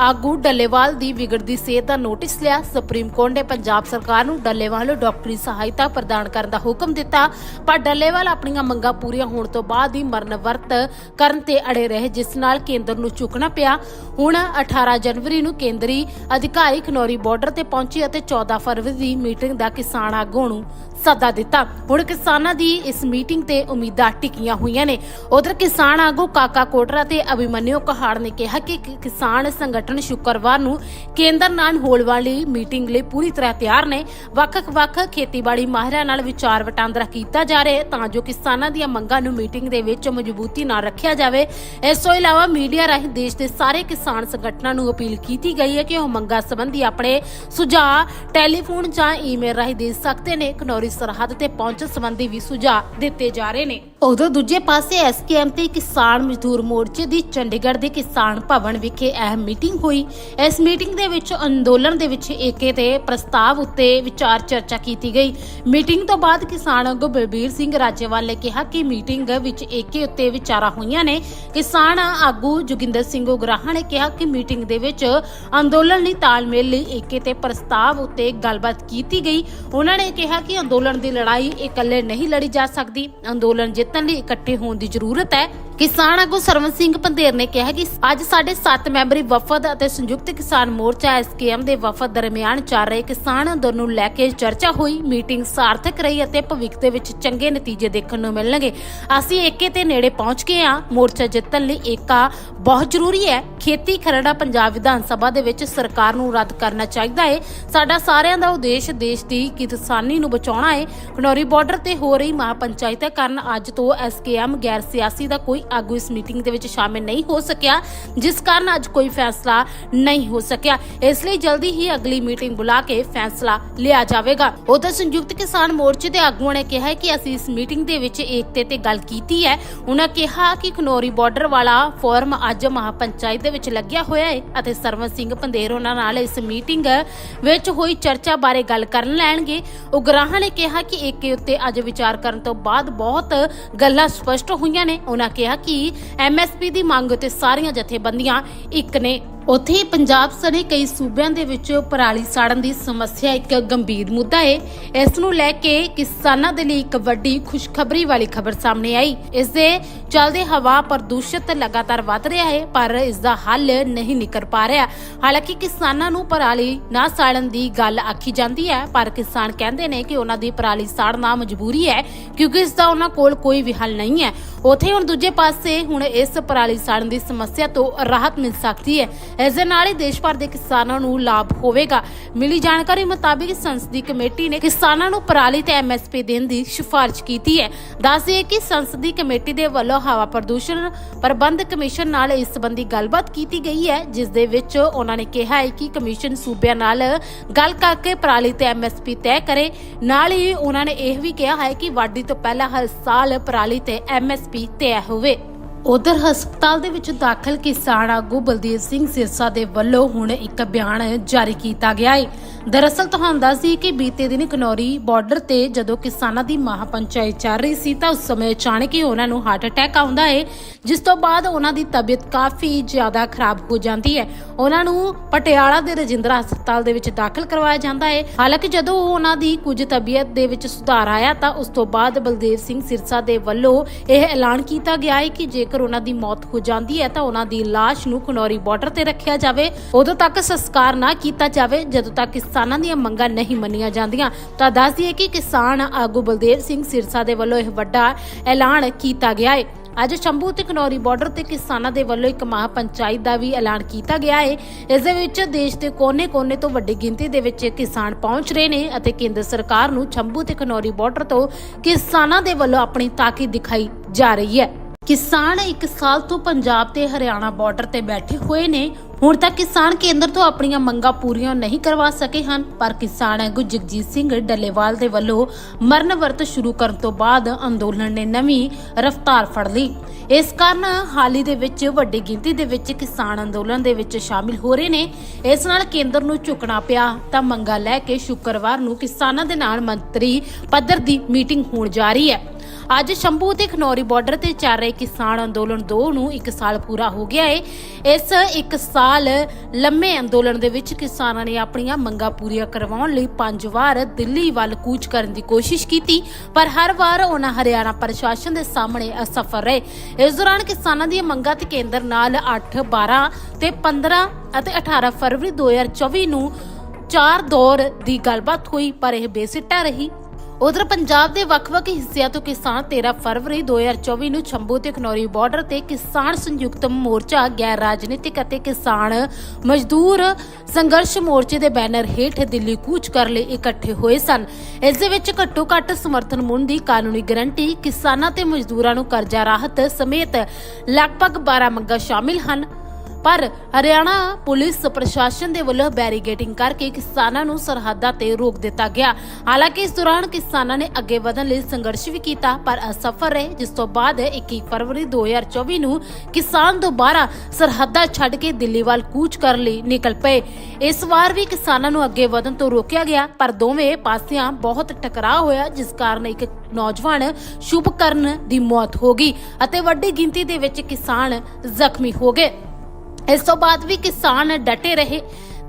ਆਗੂ ਡੱਲੇਵਾਲ ਦੀ ਵਿਗੜਦੀ ਸਿਹਤ ਦਾ ਨੋਟਿਸ ਲਿਆ। ਸੁਪਰੀਮ ਕੋਰਟ ਨੇ ਪੰਜਾਬ ਸਰਕਾਰ ਨੂੰ ਡੱਲੇਵਾਲ ਨੂੰ ਡਾਕਟਰੀ ਸਹਾਇਤਾ ਪ੍ਰਦਾਨ ਕਰਨ ਦਾ ਹੁਕਮ ਦਿੱਤਾ। ਪਰ ਡੱਲੇਵਾਲ ਆਪਣੀਆਂ ਮੰਗਾਂ ਪੂਰੀਆਂ ਹੋਣ ਤੋਂ ਬਾਅਦ ਹੀ ਮਰਨ ਵਰਤ ਕਰਨ ਤੇ ਅੜੇ ਰਹੇ, ਜਿਸ ਨਾਲ ਕੇਂਦਰ ਨੂੰ ਚੁੱਕਣਾ ਪਿਆ। ਹੁਣ 18 ਜਨਵਰੀ ਨੂੰ ਕੇਂਦਰੀ ਅਧਿਕਾਰੀ ਖਨੌਰੀ ਬਾਰਡਰ ਤੇ ਪਹੁੰਚੇ ਅਤੇ 14 ਫਰਵਰੀ ਦੀ ਮੀਟਿੰਗ ਦਾ ਕਿਸਾਨ ਆਗੂ ਨੂੰ ਸੱਦਾ ਦਿੱਤਾ। ਹੁਣ ਕਿਸਾਨਾਂ ਦੀ ਇਸ ਮੀਟਿੰਗ ਤੇ ਉਮੀਦਾਂ ਟਿਕੀਆਂ ਹੋਈਆਂ ਨੇ। ਉਧਰ ਕਿਸਾਨ ਆਗੂ ਕਾਕਾ ਕੋਟਰਾ ਤੇ ਅਭਿਮਨਿਓ ਕਹਾੜ ਨੇ ਕਿਹਾ ਕਿ ਕਿ ਕਿਸਾਨ ਸੰਗਠਨ ਸ਼ੁੱਕਰਵਾਰ ਨੂੰ ਕੇਂਦਰ ਨਾਲ ਹੋਣ ਵਾਲੀ ਮੀਟਿੰਗ ਲਈ ਪੂਰੀ ਤਰ੍ਹਾਂ ਤਿਆਰ ਨੇ। ਵੱਖ-ਵੱਖ ਖੇਤੀਬਾੜੀ ਮਾਹਿਰਾਂ ਨਾਲ ਵਿਚਾਰ ਵਟਾਂਦਰਾ ਕੀਤਾ ਜਾ ਰਿਹਾ ਹੈ ਤਾਂ ਜੋ ਕਿਸਾਨਾਂ ਦੀਆਂ ਮੰਗਾਂ ਨੂੰ ਮੀਟਿੰਗ ਦੇ ਵਿੱਚ ਮਜ਼ਬੂਤੀ ਨਾਲ ਰੱਖਿਆ ਜਾਵੇ। ਇਸ ਤੋਂ ਇਲਾਵਾ ਮੀਡੀਆ ਰਾਹੀਂ ਦੇਸ਼ ਦੇ ਸਾਰੇ ਕਿਸਾਨ ਸੰਗਠਨਾਂ ਨੂੰ ਅਪੀਲ ਕੀਤੀ ਗਈ ਹੈ ਕਿ ਉਹ ਮੰਗਾਂ ਸੰਬੰਧੀ ਆਪਣੇ ਸੁਝਾਅ, ਟੈਲੀਫੋਨ ਜਾਂ ਈਮੇਲ ਰਾਹੀਂ ਦੇ ਸਕਦੇ ਨੇ। ਖਨੌਰੀ ਸਰਹੱਦ ਤੇ ਪਹੁੰਚਣ ਸੰਬੰਧੀ ਵੀ ਸੁਝਾਅ ਦਿੱਤੇ ਜਾ ਰਹੇ ਨੇ। ਉਦੋਂ ਦੂਜੇ ਪਾਸੇ ਐਸਕੇਐਮ ਤੇ ਕਿਸਾਨ ਮਜ਼ਦੂਰ ਮੋਰਚੇ ਦੀ ਚੰਡੀਗੜ੍ਹ ਦੇ ਕਿਸਾਨ ਭਵਨ ਵਿਖੇ ਅਹਿਮ ਮੀਟਿੰਗ ਹੋਈ। ਇਸ ਮੀਟਿੰਗ ਦੇ ਵਿੱਚ ਅੰਦੋਲਨ ਦੇ ਵਿੱਚ ਏਕੇ ਤੇ ਪ੍ਰਸਤਾਵ ਉੱਤੇ ਵਿਚਾਰ ਚਰਚਾ ਕੀਤੀ ਗਈ। ਮੀਟਿੰਗ ਤੋਂ ਬਾਅਦ ਕਿਸਾਨ ਆਗੂ ਬਲਬੀਰ ਸਿੰਘ ਰਾਜੇਵਾਲ ਨੇ ਕਿਹਾ ਕਿ ਮੀਟਿੰਗ ਵਿੱਚ ਏਕੇ ਉੱਤੇ ਵਿਚਾਰਾਂ ਹੋਈਆਂ ਨੇ। ਕਿਸਾਨ ਆਗੂ ਜੋਗਿੰਦਰ ਸਿੰਘ ਉਗਰਾਹਾਂ ਨੇ ਕਿਹਾ ਕਿ ਮੀਟਿੰਗ ਦੇ ਵਿੱਚ ਅੰਦੋਲਨ ਲਈ ਤਾਲਮੇਲ ਲਈ ਏਕੇ ਤੇ ਪ੍ਰਸਤਾਵ ਉੱਤੇ ਗੱਲਬਾਤ ਕੀਤੀ ਗਈ। ਉਹਨਾਂ ਨੇ ਕਿਹਾ ਕਿ ਅੰਦੋਲਨ ਦੀ ਲੜਾਈ ਇਕੱਲੇ ਨਹੀਂ ਲੜੀ ਜਾ ਸਕਦੀ। ਅੰਦੋਲਨ ਜਿੱਤਣ ਲਈ ਇਕੱਠੇ ਹੋਣ ਦੀ ਜ਼ਰੂਰਤ ਹੈ। ਕਿਸਾਨ ਆਗੂ ਸਰਵਨ ਸਿੰਘ ਪੰਧੇਰ ਨੇ ਕਿਹਾ ਕਿ ਅੱਜ ਸਾਡੇ 7 ਮੈਂਬਰੀ ਵਫਦ ਅਤੇ ਸੰਯੁਕਤ ਕਿਸਾਨ ਮੋਰਚਾ ਐਸਕੇਐਮ ਦੇ ਵਫਦ ਦਰਮਿਆਨ ਚੱਲ ਰਹੇ ਕਿਸਾਨ ਅੰਦੋਲਨ ਨੂੰ ਲੈ ਕੇ ਚਰਚਾ ਹੋਈ, ਮੀਟਿੰਗ ਸਾਰਥਕ ਰਹੀ ਅਤੇ ਭਵਿੱਖ ਦੇ ਵਿੱਚ ਚੰਗੇ ਨਤੀਜੇ ਦੇਖਣ ਨੂੰ ਮਿਲਣਗੇ। ਅਸੀਂ ਏਕੇ ਤੇ ਨੇੜੇ ਪਹੁੰਚ ਗਏ ਹਾਂ। ਮੋਰਚਾ ਜਿੱਤਣ ਲਈ ਏਕਾ ਬਹੁਤ ਜ਼ਰੂਰੀ ਹੈ। ਖੇਤੀ ਖਰੜਾ ਪੰਜਾਬ ਵਿਧਾਨ ਸਭਾ ਦੇ ਵਿੱਚ ਸਰਕਾਰ ਨੂੰ ਰੱਦ ਕਰਨਾ ਚਾਹੀਦਾ ਹੈ। ਸਾਡਾ ਸਾਰਿਆਂ ਦਾ ਉਦੇਸ਼ ਦੇਸ਼ ਦੀ ਕਿਸਾਨੀ ਨੂੰ ਬਚਾਉਣਾ ਹੈ। ਖਨੌਰੀ ਬਾਰਡਰ ਤੇ ਹੋ ਰਹੀ ਮਹਾਪੰਚਾਇਤਾਂ ਕਾਰਨ ਅੱਜ ਤੋਂ ਐਸਕੇਐਮ ਗੈਰ ਸਿਆਸੀ ਦਾ ਕੋਈ ਆਗੂ ਇਸ ਮੀਟਿੰਗ ਦੇ ਵਿੱਚ ਸ਼ਾਮਿਲ ਨਹੀਂ ਹੋ ਸਕਿਆ, ਜਿਸ ਕਾਰਨ ਅੱਜ ਕੋਈ ਫੈਸਲਾ ਨਹੀਂ ਹੋ ਸਕਿਆ। ਇਸ ਲਈ ਜਲਦੀ ਹੀ ਅਗਲੀ ਮੀਟਿੰਗ ਬੁਲਾ ਕੇ ਫੈਸਲਾ ਲਿਆ ਜਾਵੇਗਾ। ਉਧਰ ਸੰਯੁਕਤ ਕਿਸਾਨ ਮੋਰਚੇ ਦੇ ਆਗੂਆਂ ਨੇ ਕਿਹਾ ਕਿ ਅਸੀਂ ਇਸ ਮੀਟਿੰਗ ਦੇ ਵਿੱਚ ਏਕਤੇ ਤੇ ਗੱਲ ਕੀਤੀ ਹੈ। ਉਹਨਾਂ ਕਿਹਾ ਕਿ ਖਨੋਰੀ ਬਾਰਡਰ ਵਾਲਾ ਫੋਰਮ ਅੱਜ ਮਹਾਪੰਚਾਇਤ ਦੇ ਵਿੱਚ ਲੱਗਿਆ ਹੋਇਆ ਹੈ ਅਤੇ ਸਰਵਨ ਸਿੰਘ ਪੰਦੇਰ ਉਹਨਾਂ ਨਾਲ ਇਸ ਮੀਟਿੰਗ ਵਿੱਚ ਹੋਈ ਚਰਚਾ ਬਾਰੇ ਗੱਲ ਕਰਨ ਲੈਣਗੇ। ਉਗਰਾਹਾਂ ਨੇ ਕਿਹਾ ਕਿ ਏਕੇ ਉੱਤੇ ਅੱਜ ਵਿਚਾਰ ਕਰਨ ਤੋਂ ਬਾਅਦ ਬਹੁਤ ਗੱਲਾਂ ਸਪਸ਼ਟ ਹੋਈਆਂ ਨੇ। ਉਹਨਾਂ ਕਿਹਾ ਕਿ ਐਮਐਸਪੀ ਦੀ ਮੰਗ ਤੇ ਸਾਰੀਆਂ ਜਥੇਬੰਦੀਆਂ ਇੱਕ ਨੇ ਉੱਥੇ ਹੀ ਪੰਜਾਬ ਸਣੇ ਕਈ ਸੂਬਿਆਂ ਦੇ ਵਿੱਚ ਪਰਾਲੀ ਸਾੜਨ ਦੀ ਸਮੱਸਿਆ ਇੱਕ ਗੰਭੀਰ ਮੁੱਦਾ ਹੈ ਇਸ ਨੂੰ ਲੈ ਕੇ ਕਿਸਾਨਾਂ ਦੇ ਲਈ ਇੱਕ ਵੱਡੀ ਖੁਸ਼ਖਬਰੀ ਵਾਲੀ ਖਬਰ ਸਾਹਮਣੇ ਆਈ। ਇਸ ਦੇ ਚੱਲਦੇ ਹਵਾ ਪ੍ਰਦੂਸ਼ਿਤ ਲਗਾਤਾਰ ਵੱਧ ਰਿਹਾ ਹੈ ਪਰ ਇਸ ਦਾ ਹੱਲ ਨਹੀਂ ਨਿਕਲ ਪਾ ਰਿਹਾ। ਹਾਲਾਂਕਿ ਕਿਸਾਨਾਂ ਨੂੰ ਪਰਾਲੀ ਨਾ ਸਾੜਨ ਦੀ ਗੱਲ ਆਖੀ ਜਾਂਦੀ ਹੈ, ਪਰ ਕਿਸਾਨ ਕਹਿੰਦੇ ਨੇ ਕਿ ਉਹਨਾਂ ਦੀ ਪਰਾਲੀ ਸਾੜਨਾ ਮਜਬੂਰੀ ਹੈ, ਕਿਉਂਕਿ ਇਸ ਦਾ ਉਹਨਾਂ ਕੋਲ ਕੋਈ ਵੀ ਹੱਲ ਨਹੀਂ ਹੈ। ਉੱਥੇ ਹੁਣ ਦੂਜੇ ਪਾਸੇ ਹੁਣ ਇਸ ਪਰਾਲੀ ਸਾੜਨ ਦੀ ਸਮੱਸਿਆ ਤੋਂ ਰਾਹਤ ਮਿਲ ਸਕਦੀ ਹੈ। ਇਸ ਦੇ ਨਾਲ ਹੀ ਦੇਸ਼ ਭਰ ਦੇ ਕਿਸਾਨਾਂ ਨੂੰ ਲਾਭ ਹੋਵੇਗਾ। ਮਿਲੀ ਜਾਣਕਾਰੀ ਮੁਤਾਬਿਕ ਸੰਸਦੀ ਕਮੇਟੀ ਨੇ ਕਿਸਾਨਾਂ ਨੂੰ ਪਰਾਲੀ ਤੇ ਐਮਐਸਪੀ ਦੇਣ ਦੀ ਸਿਫਾਰਿਸ਼ ਕੀਤੀ ਹੈ। ਦੱਸਦੇ ਕਿ ਸੰਸਦੀ ਕਮੇਟੀ ਦੇ ਵੱਲੋਂ ਹਵਾ ਪ੍ਰਦੂਸ਼ਣ ਪ੍ਰਬੰਧ ਕਮਿਸ਼ਨ ਨਾਲ ਇਸ ਸੰਬੰਧੀ ਗੱਲਬਾਤ ਕੀਤੀ ਗਈ ਹੈ, ਜਿਸ ਦੇ ਵਿੱਚ ਉਹਨਾਂ ਨੇ ਕਿਹਾ ਹੈ ਕਿ ਕਮਿਸ਼ਨ ਸੂਬਿਆਂ ਨਾਲ ਗੱਲ ਕਰਕੇ ਪਰਾਲੀ ਤੇ ਐਮਐਸਪੀ ਤੈਅ ਕਰੇ। ਨਾਲ ਹੀ ਉਹਨਾਂ ਨੇ ਇਹ ਵੀ ਕਿਹਾ ਹੈ ਕਿ ਵਾਢੀ ਤੋਂ ਪਹਿਲਾਂ ਹਰ ਸਾਲ ਪਰਾਲੀ ਤੇ ਐਮਐਸਪੀ ਤੈਅ ਹੋਵੇ। ਉਧਰ ਹਸਪਤਾਲ ਦੇ ਵਿੱਚ ਦਾਖਲ ਕਿਸਾਨ ਆਗੂ ਬਲਦੇਵ ਸਿੰਘ ਸਿਰਸਾ ਦੇ ਵੱਲੋਂ ਹੁਣ ਇੱਕ ਬਿਆਨ ਜਾਰੀ ਕੀਤਾ ਗਿਆ ਹੈ। ਦਰਅਸਲ ਤੁਹਾਨੂੰ ਦੱਸ ਦਈਏ ਕਿ ਬੀਤੇ ਦਿਨ ਕਨੌਰੀ ਬਾਰਡਰ ਤੇ ਜਦੋਂ ਕਿਸਾਨਾਂ ਦੀ ਮਹਾਪੰਚਾਇਤ ਚੱਲ ਰਹੀ ਸੀ ਤਾਂ ਉਸ ਸਮੇਂ ਅਚਾਨਕ ਹੀ ਉਹਨਾਂ ਨੂੰ ਹਾਰਟ ਅਟੈਕ ਆਉਂਦਾ ਹੈ ਜਿਸ ਤੋਂ ਬਾਅਦ ਉਹਨਾਂ ਦੀ ਤਬੀਅਤ ਕਾਫੀ ਜ਼ਿਆਦਾ ਖਰਾਬ ਹੋ ਜਾਂਦੀ ਹੈ। ਉਹਨਾਂ ਨੂੰ ਪਟਿਆਲਾ ਦੇ ਰਜਿੰਦਰਾ ਹਸਪਤਾਲ ਦੇ ਵਿੱਚ ਦਾਖਲ ਕਰਵਾਇਆ ਜਾਂਦਾ ਹੈ ਹਾਲਾਂਕਿ ਜਦੋਂ ਉਹਨਾਂ ਦੀ ਕੁਝ ਤਬੀਅਤ ਦੇ ਵਿੱਚ ਸੁਧਾਰ ਆਇਆ ਤਾਂ ਉਸ ਤੋਂ ਬਾਅਦ ਬਲਦੇਵ ਸਿੰਘ ਸਿਰਸਾ ਦੇ ਵੱਲੋਂ ਇਹ ਐਲਾਨ ਕੀਤਾ ਗਿਆ ਹੈ ਕਿ ਜੇਕਰ ਉਹਨਾਂ ਦੀ ਮੌਤ ਹੋ ਜਾਂਦੀ ਹੈ ਤਾਂ ਉਹਨਾਂ ਦੀ ਲਾਸ਼ ਨੂੰ ਖਨੌਰੀ ਬਾਰਡਰ ਤੇ ਰੱਖਿਆ ਜਾਵੇ। ਉਦੋਂ ਤੱਕ ਸੰਸਕਾਰ ਨਾ ਕੀਤਾ ਜਾਵੇ, ਜਦੋਂ ਤੱਕ ਕਿਸਾਨਾਂ ਦੀਆਂ ਮੰਗਾਂ ਨਹੀਂ ਮੰਨੀਆਂ ਜਾਂਦੀਆਂ। ਤਾਂ ਦੱਸ ਦਈਏ ਕਿ ਕਿਸਾਨ ਆਗੂ ਬਲਦੇਵ ਸਿੰਘ ਸਿਰਸਾ ਦੇ ਵੱਲੋਂ ਇਹ ਵੱਡਾ ਐਲਾਨ ਕੀਤਾ ਗਿਆ ਹੈ ਅੱਜ ਸ਼ੰਭੂ ਤੇ ਕਨੌਰੀ ਬਾਰਡਰ ਤੇ ਕਿਸਾਨਾਂ ਦੇ ਵੱਲੋਂ ਇੱਕ ਮਹਾਪੰਚਾਇਤ ਦਾ ਵੀ ਐਲਾਨ ਕੀਤਾ ਗਿਆ ਹੈ ਇਸ ਦੇ ਵਿੱਚ ਦੇਸ਼ ਦੇ ਕੋਨੇ-ਕੋਨੇ ਤੋਂ ਵੱਡੀ ਗਿਣਤੀ ਦੇ ਵਿੱਚ ਕਿਸਾਨ ਪਹੁੰਚ ਰਹੇ ਨੇ ਅਤੇ ਕੇਂਦਰ ਸਰਕਾਰ ਨੂੰ ਸ਼ੰਭੂ ਤੇ ਕਨੌਰੀ ਬਾਰਡਰ ਤੋਂ ਕਿਸਾਨਾਂ ਦੇ ਵੱਲੋਂ ਆਪਣੀ ਤਾਕਤ ਦਿਖਾਈ ਜਾ ਰਹੀ ਹੈ। ਕਿਸਾਨ ਇੱਕ ਸਾਲ ਤੋਂ ਪੰਜਾਬ ਤੇ ਹਰਿਆਣਾ ਬਾਰਡਰ ਤੇ ਬੈਠੇ ਹੋਏ ਨੇ। ਹੁਣ ਤੱਕ ਕਿਸਾਨ ਕੇਂਦਰ ਤੋਂ ਆਪਣੀਆਂ ਮੰਗਾਂ ਪੂਰੀਆਂ ਨਹੀਂ ਕਰਵਾ ਸਕੇ ਹਨ। ਪਰ ਕਿਸਾਨ ਆਗੂ ਜਗਜੀਤ ਸਿੰਘ ਡੱਲੇਵਾਲ ਦੇ ਵੱਲੋਂ ਮਰਨ ਵਰਤ ਸ਼ੁਰੂ ਕਰਨ ਤੋਂ ਬਾਅਦ ਅੰਦੋਲਨ ਨੇ ਨਵੀਂ ਰਫ਼ਤਾਰ ਫੜ ਲਈ। ਇਸ ਕਾਰਨ ਹਾਲੀ ਦੇ ਵਿੱਚ ਵੱਡੀ ਗਿਣਤੀ ਦੇ ਵਿੱਚ ਕਿਸਾਨ ਅੰਦੋਲਨ ਦੇ ਵਿੱਚ ਸ਼ਾਮਿਲ ਹੋ ਰਹੇ ਨੇ। ਇਸ ਨਾਲ ਕੇਂਦਰ ਨੂੰ ਝੁਕਣਾ ਪਿਆ ਤਾਂ ਮੰਗਾਂ ਲੈ ਕੇ ਸ਼ੁੱਕਰਵਾਰ ਨੂੰ ਕਿਸਾਨਾਂ ਦੇ ਨਾਲ ਮੰਤਰੀ ਪੱਧਰ ਦੀ ਮੀਟਿੰਗ ਹੋਣ ਜਾ ਰਹੀ ਹੈ। ਅੱਜ ਸ਼ੰਭੂ ਤੇ ਖਨੌਰੀ ਬਾਰਡਰ ਤੇ ਚੱਲ ਰਹੇ ਕਿਸਾਨ ਅੰਦੋਲਨ 2 ਨੂੰ 1 ਸਾਲ ਪੂਰਾ ਹੋ ਗਿਆ ਹੈ ਇਸ 1 ਸਾਲ ਲੰਮੇ ਅੰਦੋਲਨ ਦੇ ਵਿੱਚ ਕਿਸਾਨਾਂ ਨੇ ਆਪਣੀਆਂ ਮੰਗਾਂ ਪੂਰੀਆਂ ਕਰਵਾਉਣ ਲਈ ਪੰਜ ਵਾਰ ਦਿੱਲੀ ਵੱਲ ਕੂਚ ਕਰਨ ਦੀ ਕੋਸ਼ਿਸ਼ ਕੀਤੀ, ਪਰ ਹਰ ਵਾਰ ਉਹਨਾਂ ਹਰਿਆਣਾ ਪ੍ਰਸ਼ਾਸਨ ਦੇ ਸਾਹਮਣੇ ਅਸਫਲ ਰਹੇ। ਇਸ ਦੌਰਾਨ ਕਿਸਾਨਾਂ ਦੀਆਂ ਮੰਗਾਂ ਤੇ ਕੇਂਦਰ ਨਾਲ 8 12 ਤੇ 15 ਅਤੇ 18 ਫਰਵਰੀ 2024 ਨੂੰ ਚਾਰ ਦੌਰ ਦੀ ਗੱਲਬਾਤ ਹੋਈ, ਪਰ ਇਹ ਬੇਸਿੱਟਾ ਰਹੀ। ਉਧਰ ਪੰਜਾਬ ਦੇ ਵੱਖ-ਵੱਖ ਹਿੱਸਿਆਂ ਤੋਂ ਕਿਸਾਨ 13 ਫਰਵਰੀ 2024 ਨੂੰ ਛੰਬੂ ਤੇ ਖਨੌਰੀ ਬਾਰਡਰ ਤੇ ਕਿਸਾਨ ਸੰਯੁਕਤ ਮੋਰਚਾ, ਗੈਰ ਰਾਜਨੀਤਿਕ ਅਤੇ ਕਿਸਾਨ ਮਜ਼ਦੂਰ ਸੰਘਰਸ਼ ਮੋਰਚੇ ਦੇ ਬੈਨਰ ਹੇਠ ਦਿੱਲੀ ਕੂਚ ਕਰ ਲਈ ਇਕੱਠੇ ਹੋਏ ਸਨ। ਇਸ ਦੇ ਵਿੱਚ ਘੱਟੋ-ਘੱਟ ਸਮਰਥਨ ਮੁੱਲ ਦੀ ਕਾਨੂੰਨੀ ਗਰੰਟੀ, ਕਿਸਾਨਾਂ ਤੇ ਮਜ਼ਦੂਰਾਂ ਨੂੰ ਕਰਜ਼ਾ ਰਾਹਤ ਸਮੇਤ ਲਗਭਗ 12 ਮੰਗਾਂ ਸ਼ਾਮਿਲ ਹਨ। ਪਰ ਹਰਿਆਣਾ ਪੁਲਿਸ ਪ੍ਰਸ਼ਾਸਨ ਦੇ ਵੱਲੋਂ ਬੈਰੀਗੇਟਿੰਗ ਕਰਕੇ ਕਿਸਾਨਾਂ ਨੂੰ ਸਰਹੱਦਾਂ ਤੇ ਰੋਕ ਦਿੱਤਾ ਗਿਆ। ਹਾਲਾਂਕਿ ਇਸ ਦੌਰਾਨ ਕਿਸਾਨਾਂ ਨੇ ਅੱਗੇ ਵਧਣ ਲਈ ਸੰਘਰਸ਼ ਵੀ ਕੀਤਾ, ਪਰ ਅਸਫਲ ਰਹੇ, ਜਿਸ ਤੋਂ ਬਾਅਦ 21 ਫਰਵਰੀ 2024 ਨੂੰ ਕਿਸਾਨ ਦੁਬਾਰਾ ਸਰਹੱਦਾਂ ਛੱਡ ਕੇ ਦਿੱਲੀ ਵੱਲ ਕੂਚ ਕਰਨ ਲਈ ਨਿਕਲ ਪਏ। ਇਸ ਵਾਰ ਵੀ ਕਿਸਾਨਾਂ ਨੂੰ ਅੱਗੇ ਵਧਣ ਤੋਂ ਰੋਕਿਆ ਗਿਆ, ਪਰ ਦੋਵੇਂ ਪਾਸਿਆਂ ਬਹੁਤ ਟਕਰਾਅ ਹੋਇਆ, ਜਿਸ ਕਾਰਨ ਇੱਕ ਨੌਜਵਾਨ ਸ਼ੁਭਕਰਨ ਦੀ ਮੌਤ ਹੋ ਗਈ ਅਤੇ ਵੱਡੀ ਗਿਣਤੀ ਦੇ ਵਿੱਚ ਕਿਸਾਨ ਜ਼ਖਮੀ ਹੋ ਗਏ। ਇਸ ਤੋਂ ਬਾਅਦ ਵੀ ਕਿਸਾਨ ਡਟੇ ਰਹੇ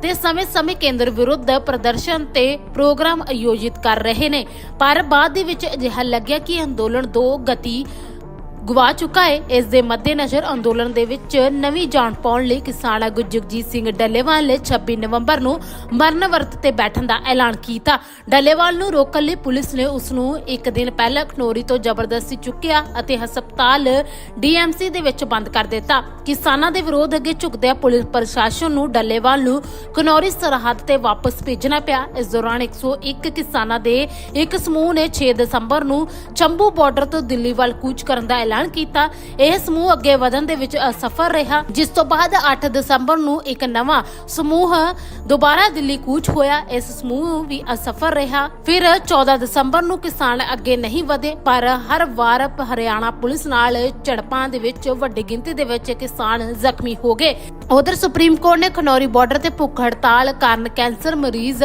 ਤੇ ਸਮੇਂ-ਸਮੇਂ ਕੇਂਦਰ ਵਿਰੁੱਧ ਪ੍ਰਦਰਸ਼ਨ ਤੇ ਪ੍ਰੋਗਰਾਮ ਆਯੋਜਿਤ ਕਰ ਰਹੇ ਨੇ। ਪਰ ਬਾਅਦ ਦੇ ਵਿੱਚ ਅਜਿਹਾ ਲੱਗਿਆ ਕਿ ਅੰਦੋਲਨ ਦੋ ਗਤੀ ਗਵਾ ਚੁੱਕਾ ਹੈ। ਇਸ ਦੇ ਮੱਦੇਨਜ਼ਰ ਅੰਦੋਲਨ ਦੇ ਵਿੱਚ ਨਵੀਂ ਜਾਨ ਪਾਉਣ ਲਈ ਕਿਸਾਨ ਆਗੂ ਜਗਜੀਤ ਸਿੰਘ ਡੱਲੇਵਾਲ ਨੇ 26 ਨਵੰਬਰ ਨੂੰ ਮਰਨ ਵਰਤ ਤੇ ਬੈਠਣ ਦਾ ਐਲਾਨ ਕੀਤਾ। ਡੱਲੇਵਾਲ ਨੂੰ ਰੋਕਣ ਲਈ ਪੁਲਿਸ ਨੇ ਉਸ ਨੂੰ ਇੱਕ ਦਿਨ ਪਹਿਲਾਂ ਖਨੋਰੀ ਤੋਂ ਜ਼ਬਰਦਸਤੀ ਚੁੱਕਿਆ ਅਤੇ ਹਸਪਤਾਲ ਡੀਐਮਸੀ ਦੇ ਵਿੱਚ ਬੰਦ ਕਰ ਦਿੱਤਾ। ਕਿਸਾਨਾਂ ਦੇ ਵਿਰੋਧ ਅੱਗੇ ਝੁਕਦਿਆਂ ਪੁਲਿਸ ਪ੍ਰਸ਼ਾਸਨ ਨੂੰ ਡੱਲੇਵਾਲ ਨੂੰ ਖਨੌਰੀ ਸਰਹੱਦ ਤੇ ਵਾਪਸ ਭੇਜਣਾ ਪਿਆ। ਇਸ ਦੌਰਾਨ 101 ਕਿਸਾਨਾਂ ਦੇ ਇੱਕ ਸਮੂਹ ਨੇ 6 ਦਸੰਬਰ ਨੂੰ ਚੰਬੂ ਬਾਰਡਰ ਤੋਂ ਦਿੱਲੀ ਵੱਲ ਕੂਚ ਕਰਨ ਦਾ ਐਲਾਨ ਕੀਤਾ। ਇਹ ਸਮੂਹ ਅੱਗੇ ਵਧਣ ਦੇ ਵਿੱਚ ਅਸਫਲ ਰਿਹਾ, ਜਿਸ ਤੋਂ ਬਾਅਦ 8 ਦਸੰਬਰ ਨੂੰ ਇੱਕ ਨਵਾਂ ਸਮੂਹ ਦੁਬਾਰਾ ਦਿੱਲੀ ਕੂਚ ਹੋਇਆ। ਇਸ ਸਮੂਹ ਵੀ ਅਸਫਲ ਰਿਹਾ। ਫਿਰ 14 ਦਸੰਬਰ ਨੂੰ ਕਿਸਾਨ ਅੱਗੇ ਨਹੀਂ ਵਧੇ, ਪਰ ਹਰ ਵਾਰ ਹਰਿਆਣਾ ਪੁਲਿਸ ਨਾਲ ਝੜਪਾਂ ਦੇ ਵਿੱਚ ਵੱਡੀ ਗਿਣਤੀ ਦੇ ਵਿੱਚ ਕਿਸਾਨ ਜ਼ਖਮੀ ਹੋ ਗਏ। ਉਧਰ ਸੁਪਰੀਮ ਕੋਰਟ ਨੇ ਖਨੌਰੀ ਬਾਰਡਰ ਤੇ ਭੁੱਖ ਹੜਤਾਲ ਕਾਰਨ ਕੈਂਸਰ ਮਰੀਜ਼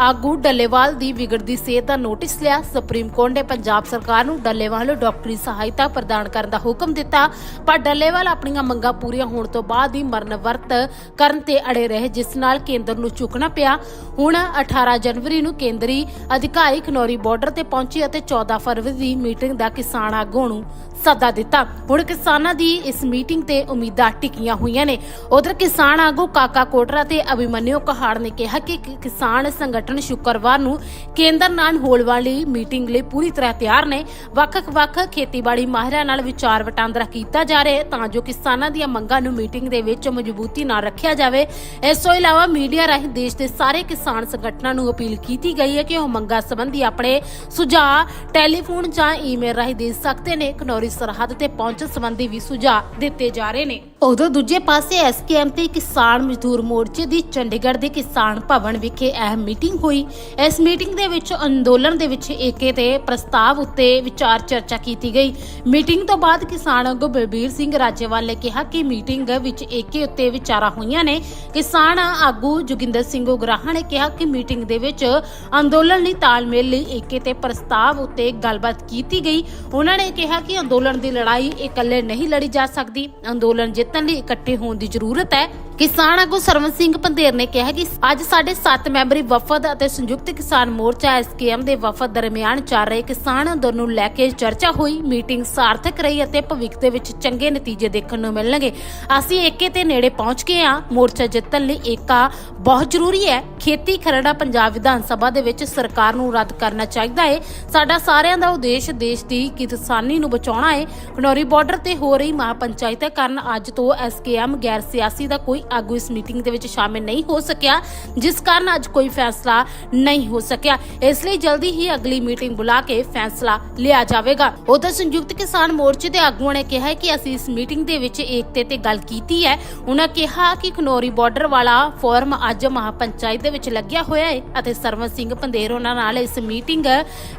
ਆਗੂ ਡੱਲੇਵਾਲ ਦੀ ਵਿਗੜਦੀ ਸਿਹਤ ਦਾ ਨੋਟਿਸ ਲਿਆ। ਸੁਪਰੀਮ ਕੋਰਟ ਨੇ ਪੰਜਾਬ ਸਰਕਾਰ ਨੂੰ ਡੱਲੇਵਾਲ ਨੂੰ ਡਾਕਟਰੀ ਸਹਾਇਤਾ ਪ੍ਰਦਾਨ ਕਰਨ ਦਾ ਹੁਕਮ ਦਿੱਤਾ। ਪਰ ਡੱਲੇਵਾਲ ਆਪਣੀਆਂ ਮੰਗਾਂ ਪੂਰੀਆਂ ਹੋਣ ਤੋਂ ਬਾਅਦ ਹੀ ਮਰਨ ਵਰਤ ਕਰਨ ਤੇ ਅੜੇ ਰਹੇ, ਜਿਸ ਨਾਲ ਕੇਂਦਰ ਨੂੰ ਚੁੱਕਣਾ ਪਿਆ। ਹੁਣ 18 ਜਨਵਰੀ ਨੂੰ ਕੇਂਦਰੀ ਅਧਿਕਾਰੀ ਖਨੌਰੀ ਬਾਰਡਰ ਤੇ ਪਹੁੰਚੇ ਅਤੇ 14 ਫਰਵਰੀ ਦੀ ਮੀਟਿੰਗ ਦਾ ਕਿਸਾਨ ਆਗੂ ਨੂੰ ਸੱਦਾ ਦਿੱਤਾ। ਹੁਣ ਕਿਸਾਨਾਂ ਦੀ ਇਸ ਮੀਟਿੰਗ ਤੇ ਉਮੀਦਾਂ ਟਿਕੀਆਂ ਹੋਈਆਂ ਨੇ। ਉਧਰ ਕਿਸਾਨ ਆਗੂ ਕਾਕਾ ਕੋਟਰਾ ਤੇ ਅਭਿਮਨਿਓ ਕਹਾੜ ਨੇ ਕਿਹਾ ਕਿ ਕਿ- ਕਿਸਾਨ ਸੰਗਠਨ ਸ਼ੁੱਕਰਵਾਰ ਨੂੰ ਕੇਂਦਰ ਨਾਲ ਹੋਣ ਵਾਲੀ ਮੀਟਿੰਗ ਲਈ ਪੂਰੀ ਤਰ੍ਹਾਂ ਤਿਆਰ ਨੇ। ਵੱਖ-ਵੱਖ ਖੇਤੀਬਾੜੀ ਮਾਹਿਰਾਂ ਨਾਲ ਵਿਚਾਰ ਵਟਾਂਦਰਾ ਕੀਤਾ ਜਾ ਰਿਹਾ ਹੈ ਤਾਂ ਜੋ ਕਿਸਾਨਾਂ ਦੀਆਂ ਮੰਗਾਂ ਨੂੰ ਮੀਟਿੰਗ ਦੇ ਵਿੱਚ ਮਜ਼ਬੂਤੀ ਨਾਲ ਰੱਖਿਆ ਜਾਵੇ। ਇਸ ਤੋਂ ਇਲਾਵਾ ਮੀਡੀਆ ਰਾਹੀਂ ਦੇਸ਼ ਦੇ ਸਾਰੇ ਕਿਸਾਨ ਸੰਗਠਨਾਂ ਨੂੰ ਅਪੀਲ ਕੀਤੀ ਗਈ ਹੈ ਕਿ ਉਹ ਮੰਗਾਂ ਸੰਬੰਧੀ ਆਪਣੇ ਸੁਝਾਅ, ਟੈਲੀਫੋਨ ਜਾਂ ਈਮੇਲ ਰਾਹੀਂ ਦੇ ਸਕਦੇ ਨੇ। ਖਨੌਰੀ ਸਰਹੱਦ ਤੇ ਪਹੁੰਚਣ ਸੰਬੰਧੀ ਵੀ ਸੁਝਾਅ ਦਿੱਤੇ ਜਾ ਰਹੇ ਨੇ। ਉਦੋਂ ਦੂਜੇ ਪਾਸੇ ਐਸਕੇਐਮ ਤੇ ਕਿਸਾਨ ਮਜ਼ਦੂਰ ਮੋਰਚੇ ਦੀ ਚੰਡੀਗੜ੍ਹ ਦੇ ਕਿਸਾਨ ਭਵਨ ਵਿਖੇ ਅਹਿਮ ਮੀਟਿੰਗ ਹੋਈ। ਇਸ ਮੀਟਿੰਗ ਦੇ ਵਿੱਚ, ਅੰਦੋਲਨ ਦੇ ਵਿੱਚ ਏਕੇ ਤੇ ਪ੍ਰਸਤਾਵ ਉੱਤੇ ਵਿਚਾਰ ਚਰਚਾ ਕੀਤੀ ਗਈ। ਮੀਟਿੰਗ ਤੋਂ ਬਾਅਦ ਕਿਸਾਨ ਆਗੂ ਬਲਬੀਰ ਸਿੰਘ ਰਾਜੇਵਾਲ ਨੇ ਕਿਹਾ ਕਿ ਮੀਟਿੰਗ ਵਿੱਚ ਏਕੇ ਉੱਤੇ ਵਿਚਾਰਾਂ ਹੋਈਆਂ ਨੇ। ਕਿਸਾਨ ਆਗੂ ਜੋਗਿੰਦਰ ਸਿੰਘ ਉਗਰਾਹਾ ਨੇ ਕਿਹਾ ਕਿ ਮੀਟਿੰਗ ਦੇ ਵਿੱਚ ਅੰਦੋਲਨ ਲਈ ਤਾਲਮੇਲ ਲਈ ਏਕੇ ਤੇ ਪ੍ਰਸਤਾਵ ਉੱਤੇ ਗੱਲਬਾਤ ਕੀਤੀ ਗਈ। ਉਹਨਾਂ ਨੇ ਕਿਹਾ ਕਿ ਅੰਦੋਲਨ ਦੀ ਲੜਾਈ ਇਕੱਲੇ ਨਹੀਂ ਲੜੀ ਜਾ ਸਕਦੀ। ਅੰਦੋਲਨ ਜਿੱਤਣ ਲਈ ਇਕੱਠੇ ਹੋਣ ਦੀ ਜ਼ਰੂਰਤ ਹੈ। ਕਿਸਾਨ ਆਗੂ ਸਰਵਨ ਸਿੰਘ ਪੰਧੇਰ ਨੇ ਕਿਹਾ ਕਿ ਅੱਜ ਸਾਡੇ 7 ਮੈਂਬਰੀ ਵਫਦ ਅਤੇ ਸੰਯੁਕਤ ਕਿਸਾਨ ਮੋਰਚਾ ਐਸਕੇਐਮ ਦੇ ਵਫਦ ਦਰਮਿਆਨ ਚੱਲ ਰਹੇ ਕਿਸਾਨ ਅੰਦੋਲਨ ਨੂੰ ਲੈ ਕੇ ਚਰਚਾ ਹੋਈ। ਮੀਟਿੰਗ ਸਾਰਥਕ ਰਹੀ ਅਤੇ ਭਵਿੱਖ ਦੇ ਵਿੱਚ ਚੰਗੇ ਨਤੀਜੇ ਦੇਖਣ ਨੂੰ ਮਿਲਣਗੇ। ਅਸੀਂ ਏਕੇ ਤੇ ਨੇੜੇ ਪਹੁੰਚ ਗਏ ਹਾਂ। ਮੋਰਚਾ ਜਿੱਤਣ ਲਈ ਏਕਾ ਬਹੁਤ ਜ਼ਰੂਰੀ ਹੈ। ਖੇਤੀ ਖਰੜਾ ਪੰਜਾਬ ਵਿਧਾਨ ਸਭਾ ਦੇ ਵਿੱਚ ਸਰਕਾਰ ਨੂੰ ਰੱਦ ਕਰਨਾ ਚਾਹੀਦਾ ਹੈ। ਸਾਡਾ ਸਾਰਿਆਂ ਦਾ ਉਦੇਸ਼ ਦੇਸ਼ ਦੀ ਕਿਸਾਨੀ ਨੂੰ ਬਚਾਉਣਾ ਹੈ। ਖਨੌਰੀ ਬਾਰਡਰ ਤੇ ਹੋ ਰਹੀ ਮਹਾਪੰਚਾਇਤ ਕਾਰਨ ਅੱਜ ਤੋਂ ਐਸਕੇਐਮ ਗੈਰ ਸਿਆਸੀ ਦਾ ਕੋਈ ਆਗੂ ਇਸ ਮੀਟਿੰਗ ਦੇ ਵਿੱਚ ਸ਼ਾਮਿਲ ਨਹੀਂ ਹੋ ਸਕਿਆ। ਜਿਸ ਕਾਰਨ ਅੱਜ ਕੋਈ ਫੈਸਲਾ ਨਹੀਂ ਹੋ ਸਕਿਆ। ਇਸ ਲਈ ਜਲਦੀ ਹੀ ਅਗਲੀ ਮੀਟਿੰਗ ਬੁਲਾ ਕੇ ਫੈਸਲਾ ਲਿਆ ਜਾਵੇਗਾ। ਉਧਰ ਸੰਯੁਕਤ ਕਿਸਾਨ ਮੋਰਚੇ ਦੇ ਆਗੂਆਂ ਨੇ ਕਿਹਾ ਕਿ ਅਸੀਂ ਇਸ ਮੀਟਿੰਗ ਦੇ ਵਿੱਚ ਏਕਤੇ ਤੇ ਗੱਲ ਕੀਤੀ ਹੈ। ਉਹਨਾਂ ਕਿਹਾ ਕਿ ਖਨੌਰੀ ਬਾਰਡਰ ਵਾਲਾ ਫੋਰਮ ਅੱਜ ਮਹਾਪੰਚਾਇਤ ਦੇ ਵਿੱਚ ਲੱਗਿਆ ਹੋਇਆ ਹੈ ਅਤੇ ਸਰਵਨ ਸਿੰਘ ਪੰਦੇਰ ਉਹਨਾਂ ਨਾਲ ਇਸ ਮੀਟਿੰਗ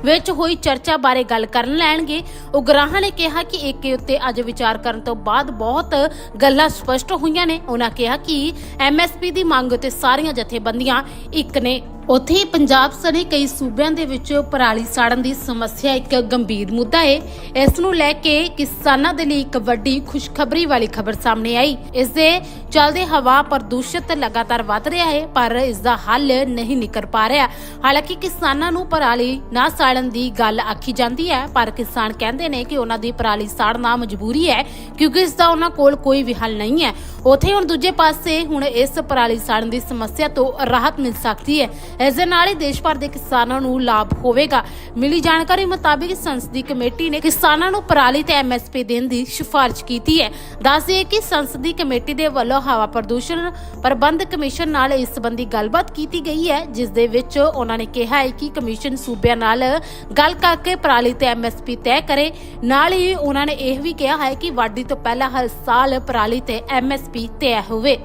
ਵਿੱਚ ਹੋਈ ਚਰਚਾ ਬਾਰੇ ਗੱਲ ਕਰਨ ਲੈਣਗੇ। ਉਗਰਾਹਾਂ ਨੇ ਕਿਹਾ ਕਿ ਏਕੇ ਉੱਤੇ ਅੱਜ ਵਿਚਾਰ ਕਰਨ ਤੋਂ ਬਾਅਦ ਬਹੁਤ ਗੱਲਾਂ ਸਪਸ਼ਟ ਹੋਈਆਂ ਨੇ। ਉਹਨਾਂ ਕਿਹਾ ਕਿ ਐਮਐਸਪੀ ਦੀ ਮੰਗ ਉੱਤੇ ਸਾਰੀਆਂ ਜਥੇਬੰਦੀਆਂ ਇੱਕ ਨੇ ਉੱਥੇ ਪੰਜਾਬ ਸਣੇ ਕਈ ਸੂਬਿਆਂ ਦੇ ਵਿੱਚ ਪਰਾਲੀ ਸਾੜਨ ਦੀ ਸਮੱਸਿਆ ਇੱਕ ਗੰਭੀਰ ਮੁੱਦਾ ਹੈ ਇਸ ਨੂੰ ਲੈ ਕੇ ਕਿਸਾਨਾਂ ਦੇ ਲਈ ਇੱਕ ਵੱਡੀ ਖੁਸ਼ਖਬਰੀ ਵਾਲੀ ਖਬਰ ਸਾਹਮਣੇ ਆਈ। ਇਸ ਦੇ ਚੱਲਦੇ ਹਵਾ ਪ੍ਰਦੂਸ਼ਿਤ ਲਗਾਤਾਰ ਵੱਧ ਰਿਹਾ ਹੈ ਪਰ ਇਸ ਦਾ ਹੱਲ ਨਹੀਂ ਨਿਕਲ ਪਾ ਰਿਹਾ। ਹਾਲਾਂਕਿ ਕਿਸਾਨਾਂ ਨੂੰ ਪਰਾਲੀ ਨਾ ਸਾੜਨ ਦੀ ਗੱਲ ਆਖੀ ਜਾਂਦੀ ਹੈ, ਪਰ ਕਿਸਾਨ ਕਹਿੰਦੇ ਨੇ ਕਿ ਉਹਨਾਂ ਦੀ ਪਰਾਲੀ ਸਾੜਨਾ ਮਜਬੂਰੀ ਹੈ, ਕਿਉਂਕਿ ਇਸ ਦਾ ਉਹਨਾਂ ਕੋਲ ਕੋਈ ਵੀ ਹੱਲ ਨਹੀਂ ਹੈ। ਉਥੇ ਹੁਣ ਦੂਜੇ ਪਾਸੇ ਹੁਣ ਇਸ ਪਰਾਲੀ ਸਾੜਨ ਦੀ ਸਮੱਸਿਆ ਤੋਂ ਰਾਹਤ ਮਿਲ ਸਕਦੀ ਹੈ। ਇਸ ਦੇ ਨਾਲ ਹੀ ਦੇਸ਼ ਭਰ ਦੇ ਕਿਸਾਨਾਂ ਨੂੰ ਲਾਭ ਹੋਵੇਗਾ। ਮਿਲੀ ਜਾਣਕਾਰੀ ਮੁਤਾਬਿਕ ਸੰਸਦੀ ਕਮੇਟੀ ਨੇ ਕਿਸਾਨਾਂ ਨੂੰ ਪਰਾਲੀ ਤੇ ਐਮਐਸਪੀ ਦੇਣ ਦੀ ਸਿਫਾਰਿਸ਼ ਕੀਤੀ ਹੈ। ਦੱਸਦੇ ਕਿ ਸੰਸਦੀ ਕਮੇਟੀ ਦੇ ਵੱਲੋਂ ਹਵਾ ਪ੍ਰਦੂਸ਼ਣ ਪ੍ਰਬੰਧ ਕਮਿਸ਼ਨ ਨਾਲ ਇਸ ਸੰਬੰਧੀ ਗੱਲਬਾਤ ਕੀਤੀ ਗਈ ਹੈ, ਜਿਸ ਦੇ ਵਿੱਚ ਉਹਨਾਂ ਨੇ ਕਿਹਾ ਹੈ ਕਿ ਕਮਿਸ਼ਨ ਸੂਬਿਆਂ ਨਾਲ ਗੱਲ ਕਰਕੇ ਪਰਾਲੀ ਤੇ ਐਮਐਸਪੀ ਤੈਅ ਕਰੇ। ਨਾਲ ਹੀ ਉਹਨਾਂ ਨੇ ਇਹ ਵੀ ਕਿਹਾ ਹੈ ਕਿ ਵਾਢੀ ਤੋਂ ਪਹਿਲਾਂ ਹਰ ਸਾਲ ਪਰਾਲੀ ਤੇ ਐਮਐਸਪੀ ਤੈਅ ਹੋਵੇ।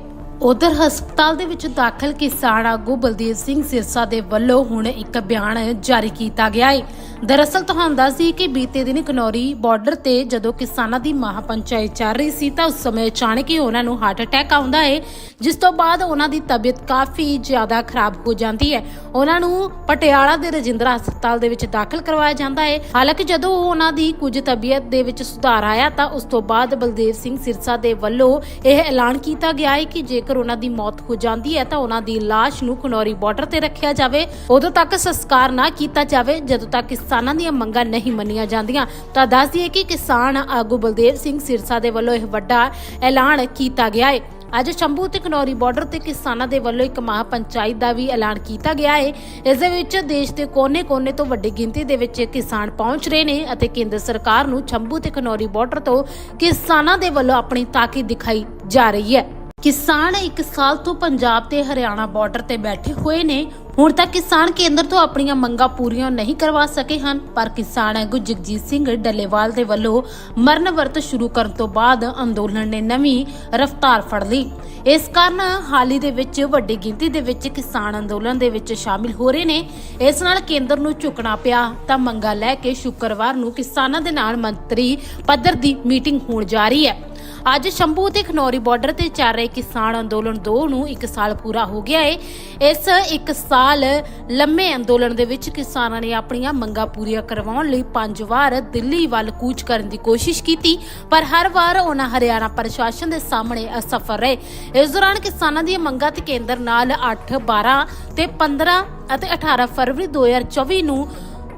ਉਧਰ ਹਸਪਤਾਲ ਦੇ ਵਿੱਚ ਦਾਖਲ ਕਿਸਾਨ ਆਗੂ ਬਲਦੀਪ ਸਿੰਘ ਸਿਰਸਾ ਦੇ ਵੱਲੋਂ ਹੁਣ ਇੱਕ ਬਿਆਨ ਜਾਰੀ ਕੀਤਾ ਗਿਆ ਹੈ। ਦਰਅਸਲ ਤੁਹਾਨੂੰ ਦੱਸ ਦਈਏ ਕਿ ਬੀਤੇ ਦਿਨ ਕਨੌਰੀ ਬਾਰਡਰ ਤੇ ਜਦੋਂ ਕਿਸਾਨਾਂ ਦੀ ਮਹਾਪੰਚਾਇਤ ਚੱਲ ਰਹੀ ਸੀ ਤਾਂ ਉਸ ਸਮੇਂ ਅਚਾਨਕ ਹੀ ਉਹਨਾਂ ਨੂੰ ਹਾਰਟ ਅਟੈਕ ਆਉਂਦਾ ਹੈ, ਜਿਸ ਤੋਂ ਬਾਅਦ ਉਹਨਾਂ ਦੀ ਤਬੀਅਤ ਕਾਫੀ ਜ਼ਿਆਦਾ ਖਰਾਬ ਹੋ ਜਾਂਦੀ ਹੈ। ਉਹਨਾਂ ਨੂੰ ਪਟਿਆਲਾ ਦੇ ਰਜਿੰਦਰਾ ਹਸਪਤਾਲ ਦੇ ਵਿੱਚ ਦਾਖਲ ਕਰਵਾਇਆ ਜਾਂਦਾ ਹੈ। ਹਾਲਾਂਕਿ ਜਦੋਂ ਉਹਨਾਂ ਦੀ ਕੁਝ ਤਬੀਅਤ ਦੇ ਵਿੱਚ ਸੁਧਾਰ ਆਇਆ ਤਾਂ ਉਸ ਤੋਂ ਬਾਅਦ ਬਲਦੇਵ ਸਿੰਘ ਸਿਰਸਾ ਦੇ ਵੱਲੋਂ ਇਹ ਐਲਾਨ ਕੀਤਾ ਗਿਆ ਹੈ ਕਿ ਜੇਕਰ ਉਹਨਾਂ ਦੀ ਮੌਤ ਹੋ ਜਾਂਦੀ ਹੈ ਤਾਂ ਉਹਨਾਂ ਦੀ ਲਾਸ਼ ਨੂੰ ਖਨੌਰੀ ਬਾਰਡਰ ਤੇ ਰੱਖਿਆ ਜਾਵੇ। ਉਦੋਂ ਤੱਕ ਸੰਸਕਾਰ ਨਾ ਕੀਤਾ ਜਾਵੇ, ਜਦੋਂ ਤੱਕ ਕਿਸਾਨਾਂ ਦੀਆਂ ਮੰਗਾਂ ਨਹੀਂ ਮੰਨੀਆਂ ਜਾਂਦੀਆਂ। ਤਾਂ ਦੱਸ ਦਈਏ ਕਿ ਕਿਸਾਨ ਆਗੂ ਬਲਦੇਵ ਸਿੰਘ ਸਿਰਸਾ ਦੇ ਵੱਲੋਂ ਇਹ ਵੱਡਾ ਐਲਾਨ ਕੀਤਾ ਗਿਆ ਹੈ। ਅੱਜ ਸ਼ੰਭੂ ਤੇ ਕਨੌਰੀ ਬਾਰਡਰ ਤੇ ਕਿਸਾਨਾਂ ਦੇ ਵੱਲੋਂ ਇੱਕ ਮਹਾਪੰਚਾਇਤ ਦਾ ਵੀ ਐਲਾਨ ਕੀਤਾ ਗਿਆ ਹੈ। ਇਸ ਦੇ ਵਿੱਚ ਦੇਸ਼ ਦੇ ਕੋਨੇ-ਕੋਨੇ ਤੋਂ ਵੱਡੀ ਗਿਣਤੀ ਦੇ ਵਿੱਚ ਕਿਸਾਨ ਪਹੁੰਚ ਰਹੇ ਨੇ ਅਤੇ ਕੇਂਦਰ ਸਰਕਾਰ ਨੂੰ ਸ਼ੰਭੂ ਤੇ ਕਨੌਰੀ ਬਾਰਡਰ ਤੋਂ ਕਿਸਾਨਾਂ ਦੇ ਵੱਲੋਂ ਆਪਣੀ ਤਾਕਤ ਦਿਖਾਈ ਜਾ ਰਹੀ ਹੈ। ਕਿਸਾਨ ਇੱਕ ਸਾਲ ਤੋਂ ਪੰਜਾਬ ਤੇ ਹਰਿਆਣਾ ਬਾਰਡਰ ਤੇ ਬੈਠੇ ਹੋਏ ਨੇ। ਹੁਣ ਤੱਕ ਕਿਸਾਨ ਕੇਂਦਰ ਤੋਂ ਆਪਣੀਆਂ ਮੰਗਾਂ ਪੂਰੀਆਂ ਨਹੀਂ ਕਰਵਾ ਸਕੇ ਹਨ, ਪਰ ਕਿਸਾਨ ਆਗੂ ਜਗਜੀਤ ਸਿੰਘ ਡੱਲੇਵਾਲ ਦੇ ਵੱਲੋਂ ਮਰਨ ਵਰਤ ਸ਼ੁਰੂ ਕਰਨ ਤੋਂ ਬਾਅਦ ਅੰਦੋਲਨ ਨੇ ਨਵੀਂ ਰਫ਼ਤਾਰ ਫੜ ਲਈ। ਇਸ ਕਾਰਨ ਹਾਲ ਹੀ ਦੇ ਵਿੱਚ ਵੱਡੀ ਗਿਣਤੀ ਦੇ ਵਿੱਚ ਕਿਸਾਨ ਅੰਦੋਲਨ ਦੇ ਵਿੱਚ ਸ਼ਾਮਿਲ ਹੋ ਰਹੇ ਨੇ। ਇਸ ਨਾਲ ਕੇਂਦਰ ਨੂੰ ਝੁਕਣਾ ਪਿਆ ਤਾਂ ਮੰਗਾਂ ਲੈ ਕੇ ਸ਼ੁੱਕਰਵਾਰ ਨੂੰ ਕਿਸਾਨਾਂ ਦੇ ਨਾਲ ਮੰਤਰੀ ਪੱਧਰ ਦੀ ਮੀਟਿੰਗ ਹੋਣ ਜਾ ਰਹੀ ਹੈ। ਅੱਜ ਸ਼ੰਭੂ ਤੇ ਖਨੌਰੀ ਬਾਰਡਰ ਤੇ ਚੱਲ ਰਹੇ ਕਿਸਾਨ ਅੰਦੋਲਨ 2 ਨੂੰ 1 ਸਾਲ ਪੂਰਾ ਹੋ ਗਿਆ ਹੈ ਇਸ 1 ਸਾਲ ਲੰਮੇ ਅੰਦੋਲਨ ਦੇ ਵਿੱਚ ਕਿਸਾਨਾਂ ਨੇ ਆਪਣੀਆਂ ਮੰਗਾਂ ਪੂਰੀਆਂ ਕਰਵਾਉਣ ਲਈ ਪੰਜ ਵਾਰ ਦਿੱਲੀ ਵੱਲ ਕੂਚ ਕਰਨ ਦੀ ਕੋਸ਼ਿਸ਼ ਕੀਤੀ, ਪਰ ਹਰ ਵਾਰ ਉਹਨਾਂ ਹਰਿਆਣਾ ਪ੍ਰਸ਼ਾਸਨ ਦੇ ਸਾਹਮਣੇ ਅਸਫਲ ਰਹੇ। ਇਸ ਦੌਰਾਨ ਕਿਸਾਨਾਂ ਦੀਆਂ ਮੰਗਾਂ ਤੇ ਕੇਂਦਰ ਨਾਲ 8 12 ਤੇ 15 ਅਤੇ 18 ਫਰਵਰੀ 2024 ਨੂੰ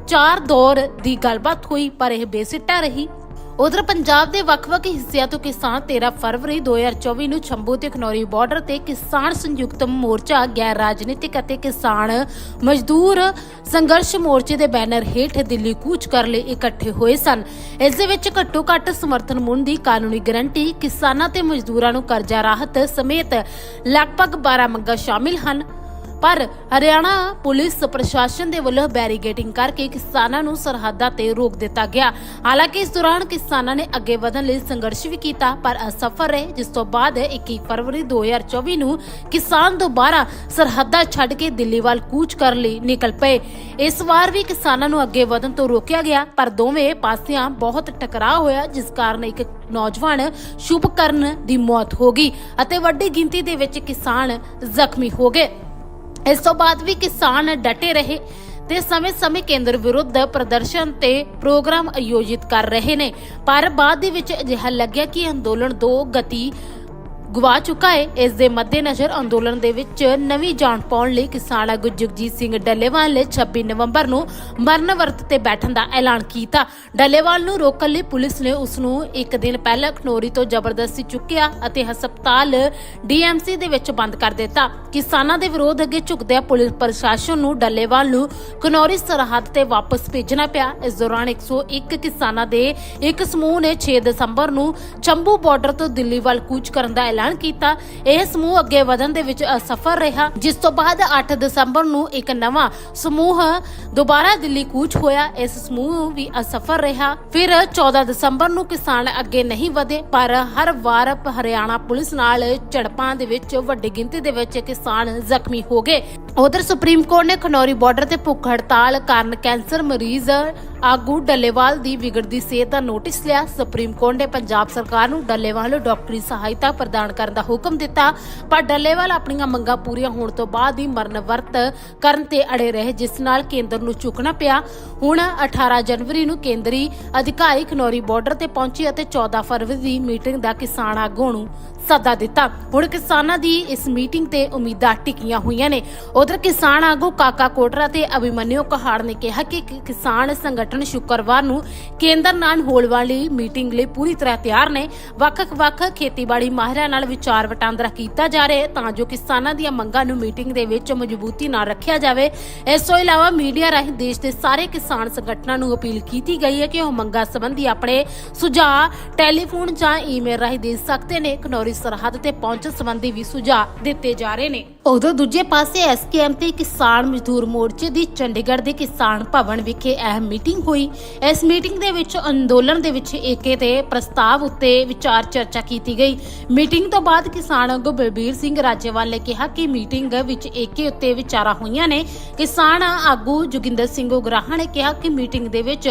ਚਾਰ ਦੌਰ ਦੀ ਗੱਲਬਾਤ ਹੋਈ, ਪਰ ਇਹ ਬੇਸਿੱਟਾ ਰਹੀ। ਉਧਰ ਪੰਜਾਬ ਦੇ ਵੱਖ-ਵੱਖ ਹਿੱਸਿਆਂ ਤੋਂ ਕਿਸਾਨ 13 ਫਰਵਰੀ 2024 ਨੂੰ ਛੰਭੂ ਤੇ ਖਨੌਰੀ ਬਾਰਡਰ ਤੇ ਕਿਸਾਨ ਸੰਯੁਕਤ ਮੋਰਚਾ, ਗੈਰ ਰਾਜਨੀਤਿਕ ਅਤੇ ਕਿਸਾਨ ਮਜ਼ਦੂਰ ਸੰਘਰਸ਼ ਮੋਰਚੇ ਦੇ ਬੈਨਰ ਹੇਠ ਦਿੱਲੀ ਕੂਚ ਕਰ ਲਈ ਇਕੱਠੇ ਹੋਏ ਸਨ। ਇਸ ਦੇ ਵਿੱਚ ਘੱਟੋ-ਘੱਟ ਸਮਰਥਨ ਮੁੱਲ ਦੀ ਕਾਨੂੰਨੀ ਗਰੰਟੀ, ਕਿਸਾਨਾਂ ਤੇ ਮਜ਼ਦੂਰਾਂ ਨੂੰ ਕਰਜ਼ਾ ਰਾਹਤ ਸਮੇਤ ਲਗਭਗ 12 ਮੰਗਾਂ ਸ਼ਾਮਿਲ ਹਨ। ਪਰ ਹਰਿਆਣਾ ਪੁਲਿਸ ਪ੍ਰਸ਼ਾਸਨ ਦੇ ਵੱਲੋਂ ਬੈਰੀਗੇਟਿੰਗ ਕਰਕੇ ਕਿਸਾਨਾਂ ਨੂੰ ਸਰਹੱਦਾਂ ਤੇ ਰੋਕ ਦਿੱਤਾ ਗਿਆ। ਹਾਲਾਂਕਿ ਇਸ ਦੌਰਾਨ ਕਿਸਾਨਾਂ ਨੇ ਅੱਗੇ ਵਧਣ ਲਈ ਸੰਘਰਸ਼ ਵੀ ਕੀਤਾ, ਪਰ ਅਸਫਲ ਰਹੇ, ਜਿਸ ਤੋਂ ਬਾਅਦ 21 ਫਰਵਰੀ 2024 ਨੂੰ ਕਿਸਾਨ ਦੁਬਾਰਾ ਸਰਹੱਦਾਂ ਛੱਡ ਕੇ ਦਿੱਲੀ ਵੱਲ ਕੂਚ ਕਰਨ ਲਈ ਨਿਕਲ ਪਏ। ਇਸ ਵਾਰ ਵੀ ਕਿਸਾਨਾਂ ਨੂੰ ਅੱਗੇ ਵਧਣ ਤੋਂ ਰੋਕਿਆ ਗਿਆ, ਪਰ ਦੋਵੇਂ ਪਾਸਿਆਂ ਬਹੁਤ ਟਕਰਾਅ ਹੋਇਆ, ਜਿਸ ਕਾਰਨ ਇੱਕ ਨੌਜਵਾਨ ਸ਼ੁਭਕਰਨ ਦੀ ਮੌਤ ਹੋ ਗਈ ਅਤੇ ਵੱਡੀ ਗਿਣਤੀ ਦੇ ਵਿੱਚ ਕਿਸਾਨ ਜ਼ਖਮੀ ਹੋ ਗਏ। ਇਸ ਤੋਂ ਬਾਅਦ ਵੀ ਕਿਸਾਨ ਡਟੇ ਰਹੇ ਤੇ ਸਮੇਂ-ਸਮੇਂ ਕੇਂਦਰ ਵਿਰੁੱਧ ਪ੍ਰਦਰਸ਼ਨ ਤੇ ਪ੍ਰੋਗਰਾਮ ਆਯੋਜਿਤ ਕਰ ਰਹੇ ਨੇ। ਪਰ ਬਾਅਦ ਦੇ ਵਿੱਚ ਅਜਿਹਾ ਲੱਗਿਆ ਕਿ ਅੰਦੋਲਨ ਦੋ ਗਤੀ ਗਵਾ ਚੁੱਕਾ ਹੈ ਇਸ ਦੇ ਮੱਦੇਨਜ਼ਰ ਅੰਦੋਲਨ ਦੇ ਵਿੱਚ ਨਵੀਂ ਜਾਨ ਪਾਉਣ ਲਈ ਕਿਸਾਨ ਆਗੂ ਜਗਜੀਤ ਸਿੰਘ ਡੱਲੇਵਾਲ ਨੇ 26 ਨਵੰਬਰ ਨੂੰ ਮਰਨ ਵਰਤ ਤੇ ਬੈਠਣ ਦਾ ਐਲਾਨ ਕੀਤਾ। ਡੱਲੇਵਾਲ ਨੂੰ ਰੋਕਣ ਲਈ ਪੁਲਿਸ ਨੇ ਉਸ ਨੂੰ ਇੱਕ ਦਿਨ ਪਹਿਲਾਂ ਖਨੋਰੀ ਤੋਂ ਜ਼ਬਰਦਸਤੀ ਚੁੱਕਿਆ ਅਤੇ ਹਸਪਤਾਲ ਡੀਐਮਸੀ ਦੇ ਵਿੱਚ ਬੰਦ ਕਰ ਦਿੱਤਾ। ਕਿਸਾਨਾਂ ਦੇ ਵਿਰੋਧ ਅੱਗੇ ਝੁਕਦਿਆਂ ਪੁਲਿਸ ਪ੍ਰਸ਼ਾਸਨ ਨੂੰ ਡੱਲੇਵਾਲ ਨੂੰ ਖਨੌਰੀ ਸਰਹੱਦ ਤੇ ਵਾਪਸ ਭੇਜਣਾ ਪਿਆ। ਇਸ ਦੌਰਾਨ 101 ਕਿਸਾਨਾਂ ਦੇ ਇੱਕ ਸਮੂਹ ਨੇ 6 ਦਸੰਬਰ ਨੂੰ ਚੰਬੂ ਬਾਰਡਰ ਤੋਂ ਦਿੱਲੀ ਵੱਲ ਕੂਚ ਕਰਨ ਦਾ ਐਲਾਨ ਐਲਾਨ ਕੀਤਾ। ਇਹ ਸਮੂਹ ਅੱਗੇ ਵਧਣ ਦੇ ਵਿੱਚ ਅਸਫਲ ਰਿਹਾ, ਜਿਸ ਤੋਂ ਬਾਅਦ 8 ਦਸੰਬਰ ਨੂੰ ਇੱਕ ਨਵਾਂ ਸਮੂਹ, ਦੁਬਾਰਾ ਦਿੱਲੀ ਕੂਚ ਹੋਇਆ। ਇਸ ਸਮੂਹ ਵੀ ਅਸਫਲ ਰਿਹਾ। ਫਿਰ 14 ਦਸੰਬਰ ਨੂੰ ਕਿਸਾਨ ਅੱਗੇ ਨਹੀਂ ਵਧੇ, ਪਰ ਹਰ ਵਾਰ ਹਰਿਆਣਾ ਪੁਲਿਸ ਨਾਲ ਝੜਪਾਂ ਦੇ ਵਿੱਚ, ਵੱਡੀ ਗਿਣਤੀ ਦੇ ਵਿੱਚ ਕਿਸਾਨ ਜ਼ਖਮੀ ਹੋ ਗਏ। ਉਧਰ ਸੁਪਰੀਮ ਕੋਰਟ ਨੇ ਖਨੌਰੀ ਬਾਰਡਰ ਤੇ ਭੁੱਖ ਹੜਤਾਲ ਕਾਰਨ ਕੈਂਸਰ ਮਰੀਜ਼ ਆਗੂ ਡੱਲੇਵਾਲ ਦੀ ਵਿਗੜਦੀ ਸਿਹਤ ਦਾ ਨੋਟਿਸ ਲਿਆ। ਸੁਪਰੀਮ ਕੋਰਟ ਨੇ ਪੰਜਾਬ ਸਰਕਾਰ ਨੂੰ ਡੱਲੇਵਾਲ ਨੂੰ ਡਾਕਟਰੀ ਸਹਾਇਤਾ ਪ੍ਰਦਾਨ ਕਰਨ ਦਾ ਹੁਕਮ ਦਿੱਤਾ। ਪਰ ਡੱਲੇਵਾਲ ਆਪਣੀਆਂ ਮੰਗਾਂ ਪੂਰੀਆਂ ਹੋਣ ਤੋਂ ਬਾਅਦ ਹੀ ਮਰਨ ਵਰਤ ਕਰਨ ਤੇ ਅੜੇ ਰਹੇ, ਜਿਸ ਨਾਲ ਕੇਂਦਰ ਨੂੰ ਚੁੱਕਣਾ ਪਿਆ। ਹੁਣ 18 ਜਨਵਰੀ ਨੂੰ ਕੇਂਦਰੀ ਅਧਿਕਾਰੀ ਖਨੌਰੀ ਬਾਰਡਰ ਤੇ ਪਹੁੰਚੀ ਅਤੇ 14 ਫਰਵਰੀ ਦੀ ਮੀਟਿੰਗ ਦਾ ਕਿਸਾਨ ਆਗੂ ਨੂੰ ਸੱਦਾ ਦਿੱਤਾ। ਹੁਣ ਕਿਸਾਨਾਂ ਦੀ ਇਸ ਮੀਟਿੰਗ ਤੇ ਉਮੀਦਾਂ ਟਿਕੀਆਂ ਹੋਈਆਂ ਨੇ। ਉਧਰ ਕਿਸਾਨ ਆਗੂ ਕਾਕਾ ਕੋਟਰਾ ਤੇ ਅਭਿਮਨਿਓ ਕਹਾੜ ਨੇ ਕਿਹਾ ਕਿ ਕਿ ਕਿਸਾਨ ਸੰਗਠਨ ਸ਼ੁੱਕਰਵਾਰ ਨੂੰ ਕੇਂਦਰ ਨਾਲ ਹੋਣ ਵਾਲੀ ਮੀਟਿੰਗ ਲਈ ਪੂਰੀ ਤਰ੍ਹਾਂ ਤਿਆਰ ਨੇ। ਵੱਖ-ਵੱਖ ਖੇਤੀਬਾੜੀ ਮਾਹਿਰਾਂ ਨਾਲ ਵਿਚਾਰ ਵਟਾਂਦਰਾ ਕੀਤਾ ਜਾ ਰਿਹਾ ਹੈ ਤਾਂ ਜੋ ਕਿਸਾਨਾਂ ਦੀਆਂ ਮੰਗਾਂ ਨੂੰ ਮੀਟਿੰਗ ਦੇ ਵਿੱਚ ਮਜ਼ਬੂਤੀ ਨਾਲ ਰੱਖਿਆ ਜਾਵੇ। ਇਸ ਤੋਂ ਇਲਾਵਾ ਮੀਡੀਆ ਰਾਹੀਂ ਦੇਸ਼ ਦੇ ਸਾਰੇ ਕਿਸਾਨ ਸੰਗਠਨਾਂ ਨੂੰ ਅਪੀਲ ਕੀਤੀ ਗਈ ਹੈ ਕਿ ਉਹ ਮੰਗਾਂ ਸੰਬੰਧੀ ਆਪਣੇ ਸੁਝਾਅ, ਟੈਲੀਫੋਨ ਜਾਂ ਈਮੇਲ ਰਾਹੀਂ ਦੇ ਸਕਦੇ ਨੇ। ਕਨੌਰੀ ਸਰਹੱਦ ਤੇ ਪਹੁੰਚਣ ਸੰਬੰਧੀ ਵੀ ਸੁਝਾਅ ਦਿੱਤੇ ਜਾ ਰਹੇ ਨੇ। ਉਦੋਂ ਦੂਜੇ ਪਾਸੇ ਐਸਕੇਐਮ ਤੇ ਕਿਸਾਨ ਮਜ਼ਦੂਰ ਮੋਰਚੇ ਦੀ ਚੰਡੀਗੜ੍ਹ ਦੇ ਕਿਸਾਨ ਭਵਨ ਵਿਖੇ ਅਹਿਮ ਮੀਟਿੰਗ ਹੋਈ। ਇਸ ਮੀਟਿੰਗ ਦੇ ਵਿੱਚ ਅੰਦੋਲਨ ਦੇ ਵਿੱਚ ਏਕੇ ਤੇ ਪ੍ਰਸਤਾਵ ਉੱਤੇ ਵਿਚਾਰ ਚਰਚਾ ਕੀਤੀ ਗਈ। ਮੀਟਿੰਗ ਤੋਂ ਬਾਅਦ ਕਿਸਾਨ ਆਗੂ ਬਲਬੀਰ ਸਿੰਘ ਰਾਜੇਵਾਲ ਨੇ ਕਿਹਾ ਕਿ ਮੀਟਿੰਗ ਵਿੱਚ ਏਕੇ ਉੱਤੇ ਵਿਚਾਰਾਂ ਹੋਈਆਂ ਨੇ। ਕਿਸਾਨ ਆਗੂ ਜੋਗਿੰਦਰ ਸਿੰਘ ਉਗਰਾਹਾਂ ਨੇ ਕਿਹਾ ਕਿ ਮੀਟਿੰਗ ਦੇ ਵਿੱਚ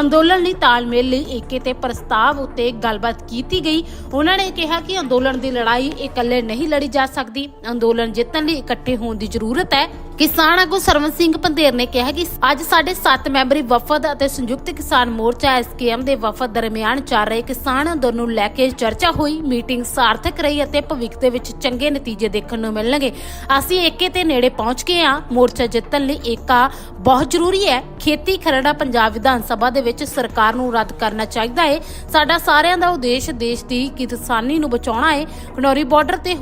ਅੰਦੋਲਨ ਲਈ ਤਾਲਮੇਲ ਲਈ ਏਕੇ ਤੇ ਪ੍ਰਸਤਾਵ ਉੱਤੇ ਗੱਲਬਾਤ ਕੀਤੀ ਗਈ। ਉਹਨਾਂ ਨੇ ਕਿਹਾ ਕਿ ਅੰਦੋਲਨ ਦੀ ਲੜਾਈ ਇਕੱਲੇ ਨਹੀਂ ਲੜੀ ਜਾ ਸਕਦੀ। ਅੰਦੋਲਨ ਜਿੱਤਣ ਲਈ ਇਕੱਠੇ ਹੋਣ ਦੀ ਜ਼ਰੂਰਤ ਹੈ। ਕਿਸਾਨ ਆਗੂ ਸਰਵਨ ਸਿੰਘ ਪੰਧੇਰ ਨੇ ਕਿਹਾ ਕਿ ਅੱਜ ਸਾਡੇ 7 ਮੈਂਬਰੀ ਵਫਦ ਅਤੇ ਸੰਯੁਕਤ ਕਿਸਾਨ ਮੋਰਚਾ ਐਸਕੇਐਮ ਦੇ ਵਫਦ ਦਰਮਿਆਨ ਚੱਲ ਰਹੇ ਕਿਸਾਨ ਅੰਦੋਲਨ ਨੂੰ ਲੈ ਕੇ ਚਰਚਾ ਹੋਈ। ਮੀਟਿੰਗ ਸਾਰਥਕ ਰਹੀ ਅਤੇ ਭਵਿੱਖ ਦੇ ਵਿੱਚ ਚੰਗੇ ਨਤੀਜੇ ਦੇਖਣ ਨੂੰ ਮਿਲਣਗੇ। ਅਸੀਂ ਏਕੇ ਤੇ ਨੇੜੇ ਪਹੁੰਚ ਗਏ ਆ ਮੋਰਚਾ ਜਿੱਤਣ ਲਈ ਏਕਾ ਬਹੁਤ ਜ਼ਰੂਰੀ ਹੈ। ਖੇਤੀ ਖਰੜਾ ਪੰਜਾਬ ਵਿਧਾਨ ਸਭਾ ਦੇ ਵਿੱਚ ਸਰਕਾਰ ਨੂੰ ਰੱਦ ਕਰਨਾ ਚਾਹੀਦਾ ਹੈ। ਸਾਡਾ ਸਾਰਿਆਂ ਦਾ ਉਦੇਸ਼ ਦੇਸ਼ ਦੀ ਕਿਸਾਨੀ ਨੂੰ ਬਚਾਉਣਾ ਹੈ। ਖਨੌਰੀ ਬਾਰਡਰ ਤੇ